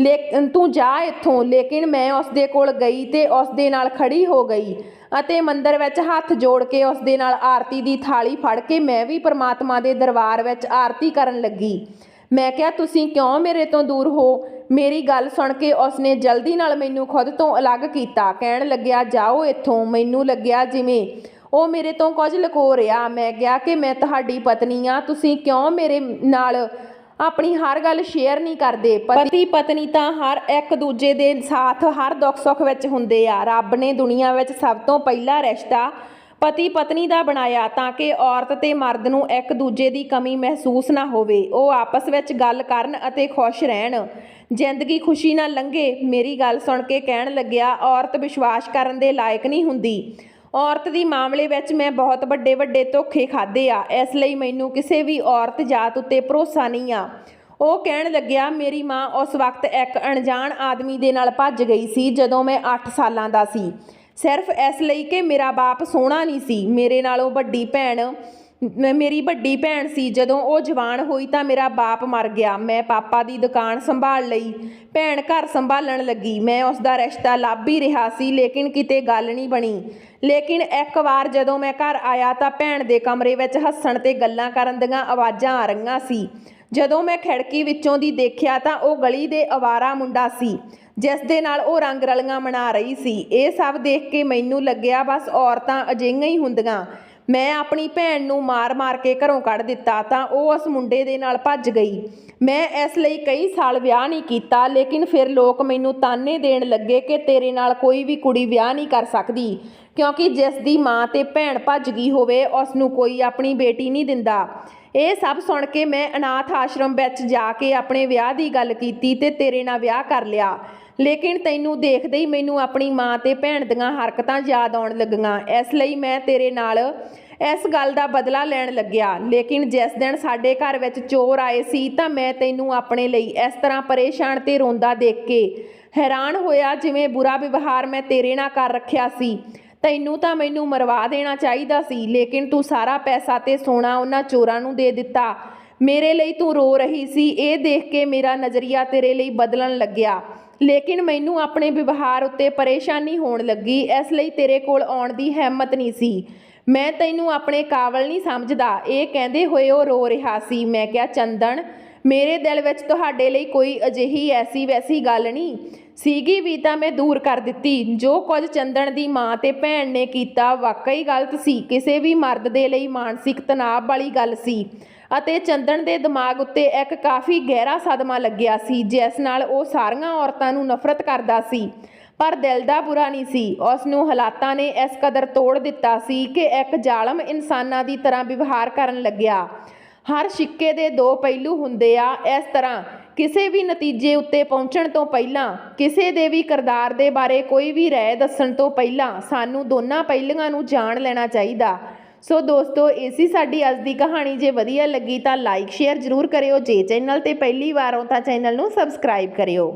ਲੇਕਿਨ ਤੂੰ ਜਾ ਇੱਥੋਂ, ਲੇਕਿਨ ਮੈਂ ਉਸ ਦੇ ਕੋਲ ਗਈ ਤੇ ਉਸ ਦੇ ਨਾਲ ਖੜੀ ਹੋ ਗਈ ਅਤੇ ਮੰਦਰ ਵਿੱਚ ਹੱਥ ਜੋੜ ਕੇ ਉਸ ਦੇ ਨਾਲ ਆਰਤੀ ਦੀ ਥਾਲੀ ਫੜ ਕੇ ਮੈਂ ਵੀ ਪ੍ਰਮਾਤਮਾ ਦੇ ਦਰਬਾਰ ਵਿੱਚ ਆਰਤੀ ਕਰਨ ਲੱਗੀ। ਮੈਂ ਕਿਹਾ, ਤੁਸੀਂ ਕਿਉਂ ਮੇਰੇ ਤੋਂ ਦੂਰ ਹੋ? ਮੇਰੀ ਗੱਲ ਸੁਣ ਕੇ ਉਸਨੇ ਜਲਦੀ ਨਾਲ ਮੈਨੂੰ ਖੁਦ ਤੋਂ ਅਲੱਗ ਕੀਤਾ। ਕਹਿਣ ਲੱਗਿਆ, ਜਾਓ ਇੱਥੋਂ। ਮੈਨੂੰ ਲੱਗਿਆ, ਜਿਵੇਂ ਉਹ ਮੇਰੇ ਤੋਂ ਕੁਝ ਲੁਕੋ ਰਿਹਾ ਮੈਂ ਕਿਹਾ, ਕਿ ਮੈਂ ਤੁਹਾਡੀ ਪਤਨੀ ਆ। ਤੁਸੀਂ ਕਿਉਂ ਮੇਰੇ ਨਾਲ ਆਪਣੀ ਹਰ ਗੱਲ ਸ਼ੇਅਰ ਨਹੀਂ ਕਰਦੇ? ਪਤੀ ਪਤਨੀ ਤਾਂ ਹਰ ਇੱਕ ਦੂਜੇ ਦੇ ਸਾਥ, ਹਰ ਦੁੱਖ ਸੁੱਖ ਵਿੱਚ ਹੁੰਦੇ ਆ। ਰੱਬ ਨੇ ਦੁਨੀਆ ਵਿੱਚ ਸਭ ਤੋਂ ਪਹਿਲਾ ਰਿਸ਼ਤਾ ਪਤੀ ਪਤਨੀ ਦਾ ਬਣਾਇਆ ਤਾਂ ਕਿ ਔਰਤ ਤੇ ਮਰਦ ਨੂੰ ਇੱਕ ਦੂਜੇ ਦੀ ਕਮੀ ਮਹਿਸੂਸ ਨਾ ਹੋਵੇ। ਉਹ ਆਪਸ ਵਿੱਚ ਗੱਲ ਕਰਨ ਅਤੇ ਖੁਸ਼ ਰਹਿਣ। ਜ਼ਿੰਦਗੀ ਖੁਸ਼ੀ ਨਾਲ ਲੰਘੇ, ਮੇਰੀ ਗੱਲ ਸੁਣ ਕੇ ਕਹਿਣ ਲੱਗਿਆ, ਔਰਤ ਵਿਸ਼ਵਾਸ ਕਰਨ ਦੇ ਲਾਇਕ ਨਹੀਂ ਹੁੰਦੀ। ਔਰਤ ਦੀ ਮਾਮਲੇ ਵਿੱਚ ਮੈਂ ਬਹੁਤ ਵੱਡੇ ਵੱਡੇ ਧੋਖੇ ਖਾਦੇ ਆ। ਇਸ ਲਈ ਮੈਨੂੰ ਕਿਸੇ ਵੀ ਔਰਤ ਜਾਤ ਉੱਤੇ ਭਰੋਸਾ ਨਹੀਂ ਆ। ਉਹ ਕਹਿਣ ਲੱਗਿਆ, ਮੇਰੀ ਮਾਂ ਉਸ ਵਕਤ ਇੱਕ ਅਣਜਾਣ ਆਦਮੀ ਦੇ ਨਾਲ ਭੱਜ ਗਈ ਸੀ ਜਦੋਂ ਮੈਂ 8 ਸਾਲਾਂ ਦਾ ਸੀ। ਸਿਰਫ ਇਸ ਲਈ ਕਿ ਮੇਰਾ ਬਾਪ ਸੋਹਣਾ ਨਹੀਂ ਸੀ। ਮੇਰੇ ਨਾਲੋਂ ਵੱਡੀ ਭੈਣ ਮੇਰੀ ਵੱਡੀ ਭੈਣ ਸੀ। ਜਦੋਂ ਉਹ ਜਵਾਨ ਹੋਈ ਤਾਂ ਮੇਰਾ ਬਾਪ ਮਰ ਗਿਆ। ਮੈਂ ਪਾਪਾ ਦੀ ਦੁਕਾਨ ਸੰਭਾਲ ਲਈ, ਭੈਣ ਘਰ ਸੰਭਾਲਣ ਲੱਗੀ। ਮੈਂ ਉਸ ਦਾ ਰਿਸ਼ਤਾ ਲੱਭ ਹੀ ਰਿਹਾ ਸੀ, ਲੇਕਿਨ ਕਿਤੇ ਗੱਲ ਨਹੀਂ ਬਣੀ। ਲੇਕਿਨ ਇੱਕ ਵਾਰ ਜਦੋਂ ਮੈਂ ਘਰ ਆਇਆ ਤਾਂ ਭੈਣ ਦੇ ਕਮਰੇ ਵਿੱਚ ਹੱਸਣ ਤੇ ਗੱਲਾਂ ਕਰਨ ਦੀਆਂ ਆਵਾਜ਼ਾਂ ਆ ਰਹੀਆਂ ਸੀ। ਜਦੋਂ ਮੈਂ ਖਿੜਕੀ ਵਿੱਚੋਂ ਦੀ ਦੇਖਿਆ ਤਾਂ ਉਹ ਗਲੀ ਦੇ ਅਵਾਰਾ ਮੁੰਡਾ ਸੀ। ਜਿਸ ਦੇ ਨਾਲ ਉਹ ਰੰਗ ਰਲੀਆਂ ਮਨਾ ਰਹੀ ਸੀ। ਇਹ ਸਭ ਦੇਖ ਕੇ ਮੈਨੂੰ ਲੱਗਿਆ ਬਸ ਔਰਤਾਂ ਅਜਿਹੀਆਂ ਹੀ ਹੁੰਦੀਆਂ। ਮੈਂ ਆਪਣੀ ਭੈਣ ਨੂੰ ਮਾਰ-ਮਾਰ ਕੇ ਘਰੋਂ ਕੱਢ ਦਿੱਤਾ ਤਾਂ ਉਹ ਉਸ ਮੁੰਡੇ ਦੇ ਨਾਲ ਭੱਜ ਗਈ। ਮੈਂ ਇਸ ਲਈ ਕਈ ਸਾਲ ਵਿਆਹ ਨਹੀਂ ਕੀਤਾ, ਲੇਕਿਨ ਫਿਰ ਲੋਕ ਮੈਨੂੰ ਤਾਨੇ ਦੇਣ ਲੱਗੇ ਕਿ ਤੇਰੇ ਨਾਲ ਕੋਈ ਵੀ ਕੁੜੀ ਵਿਆਹ ਨਹੀਂ ਕਰ ਸਕਦੀ, ਕਿਉਂਕਿ ਜਿਸ ਦੀ ਮਾਂ ਤੇ ਭੈਣ ਭੱਜ ਗਈ ਹੋਵੇ, ਉਸ ਨੂੰ ਕੋਈ ਆਪਣੀ ਬੇਟੀ ਨਹੀਂ ਦਿੰਦਾ। ਇਹ ਸਭ ਸੁਣ ਕੇ ਮੈਂ ਅਨਾਥ ਆਸ਼ਰਮ ਵਿੱਚ ਜਾ ਕੇ ਆਪਣੇ ਵਿਆਹ ਦੀ ਗੱਲ ਕੀਤੀ ਤੇ ਤੇਰੇ ਨਾਲ ਵਿਆਹ ਕਰ ਲਿਆ। ਲੇਕਿਨ ਤੈਨੂੰ ਦੇਖਦੇ ਹੀ ਮੈਨੂੰ ਆਪਣੀ ਮਾਂ ਤੇ ਭੈਣ ਦੀਆਂ ਹਰਕਤਾਂ ਯਾਦ ਆਉਣ ਲੱਗੀਆਂ। ਇਸ ਲਈ ਮੈਂ ਤੇਰੇ ਨਾਲ ਇਸ ਗੱਲ ਦਾ ਬਦਲਾ ਲੈਣ ਲੱਗਿਆ। ਲੇਕਿਨ ਜਿਸ ਦਿਨ ਸਾਡੇ ਘਰ ਵਿੱਚ ਚੋਰ ਆਏ ਸੀ ਤਾਂ ਮੈਂ ਤੈਨੂੰ ਆਪਣੇ ਲਈ ਇਸ ਤਰ੍ਹਾਂ ਪਰੇਸ਼ਾਨ ਤੇ ਰੋਂਦਾ ਦੇਖ ਕੇ ਹੈਰਾਨ ਹੋਇਆ ਜਿਵੇਂ ਬੁਰਾ ਵਿਵਹਾਰ ਮੈਂ ਤੇਰੇ ਨਾਲ ਕਰ ਰੱਖਿਆ ਸੀ। ਤੈਨੂੰ ਤਾਂ ਮੈਨੂੰ ਮਰਵਾ ਦੇਣਾ ਚਾਹੀਦਾ ਸੀ, ਲੇਕਿਨ ਤੂੰ ਸਾਰਾ ਪੈਸਾ ਤੇ ਸੋਨਾ ਉਹਨਾਂ ਚੋਰਾਂ ਨੂੰ ਦੇ ਦਿੱਤਾ। ਮੇਰੇ ਲਈ ਤੂੰ ਰੋ ਰਹੀ ਸੀ। ਇਹ ਦੇਖ ਕੇ ਮੇਰਾ ਨਜ਼ਰੀਆ ਤੇਰੇ ਲਈ ਬਦਲਣ ਲੱਗਿਆ। ਲੇਕਿਨ ਮੈਨੂੰ ਆਪਣੇ ਵਿਵਹਾਰ ਉੱਤੇ ਪਰੇਸ਼ਾਨੀ ਹੋਣ ਲੱਗੀ, ਇਸ ਲਈ ਤੇਰੇ ਕੋਲ ਆਉਣ ਦੀ ਹਿੰਮਤ ਨਹੀਂ ਸੀ। ਮੈਂ ਤੈਨੂੰ ਆਪਣੇ ਕਾਬਲ ਨਹੀਂ ਸਮਝਦਾ। ਇਹ ਕਹਿੰਦੇ ਹੋਏ ਉਹ ਰੋ ਰਿਹਾ ਸੀ। ਮੈਂ ਕਿਹਾ, ਚੰਦਨ, ਮੇਰੇ ਦਿਲ ਵਿੱਚ ਤੁਹਾਡੇ ਲਈ ਕੋਈ ਅਜਿਹੀ ਐਸੀ ਵੈਸੀ ਗੱਲ ਨਹੀਂ। ਸੀਗੀ ਵੀ ਤਾਂ ਮੈਂ ਦੂਰ ਕਰ ਦਿੱਤੀ। ਜੋ ਕੁਝ ਚੰਦਨ ਦੀ ਮਾਂ ਤੇ ਭੈਣ ਨੇ ਕੀਤਾ, ਵਾਕਈ ਗਲਤ ਸੀ। ਕਿਸੇ ਵੀ ਮਰਦ ਦੇ ਲਈ ਮਾਨਸਿਕ ਤਣਾਅ ਵਾਲੀ ਗੱਲ ਸੀ। ਅਤੇ ਚੰਦਨ ਦੇ ਦਿਮਾਗ ਉੱਤੇ ਇੱਕ ਕਾਫੀ ਗਹਿਰਾ ਸਦਮਾ ਲੱਗਿਆ ਸੀ, ਜਿਸ ਨਾਲ ਉਹ ਸਾਰੀਆਂ ਔਰਤਾਂ ਨੂੰ ਨਫ਼ਰਤ ਕਰਦਾ ਸੀ। ਪਰ ਦਿਲ ਦਾ ਬੁਰਾ ਨਹੀਂ ਸੀ। ਉਸ ਨੂੰ ਹਾਲਾਤਾਂ ਨੇ ਇਸ ਕਦਰ ਤੋੜ ਦਿੱਤਾ ਸੀ ਕਿ ਇੱਕ ਜ਼ਾਲਮ ਇਨਸਾਨਾਂ ਦੀ ਤਰ੍ਹਾਂ ਵਿਵਹਾਰ ਕਰਨ ਲੱਗਿਆ। ਹਰ ਸਿੱਕੇ ਦੇ ਦੋ ਪਹਿਲੂ ਹੁੰਦੇ ਆ। ਇਸ ਤਰ੍ਹਾਂ ਕਿਸੇ ਵੀ ਨਤੀਜੇ ਉੱਤੇ ਪਹੁੰਚਣ ਤੋਂ ਪਹਿਲਾਂ, ਕਿਸੇ ਦੇ ਵੀ ਕਿਰਦਾਰ ਦੇ ਬਾਰੇ ਕੋਈ ਵੀ ਰਾਏ ਦੱਸਣ ਤੋਂ ਪਹਿਲਾਂ ਸਾਨੂੰ ਦੋਨਾਂ ਪਹਿਲੂਆਂ ਨੂੰ ਜਾਣ ਲੈਣਾ ਚਾਹੀਦਾ। ਸੋ ਦੋਸਤੋ ਏਸੀ ਸਾਡੀ ਅੱਜ ਦੀ ਕਹਾਣੀ। ਜੇ ਵਧੀਆ ਲੱਗੀ ਤਾਂ ਲਾਈਕ ਸ਼ੇਅਰ ਜ਼ਰੂਰ ਕਰਿਓ। ਜੇ ਚੈਨਲ ਤੇ ਪਹਿਲੀ ਵਾਰ ਹੋ ਤਾਂ ਚੈਨਲ ਨੂੰ ਸਬਸਕ੍ਰਾਈਬ ਕਰਿਓ।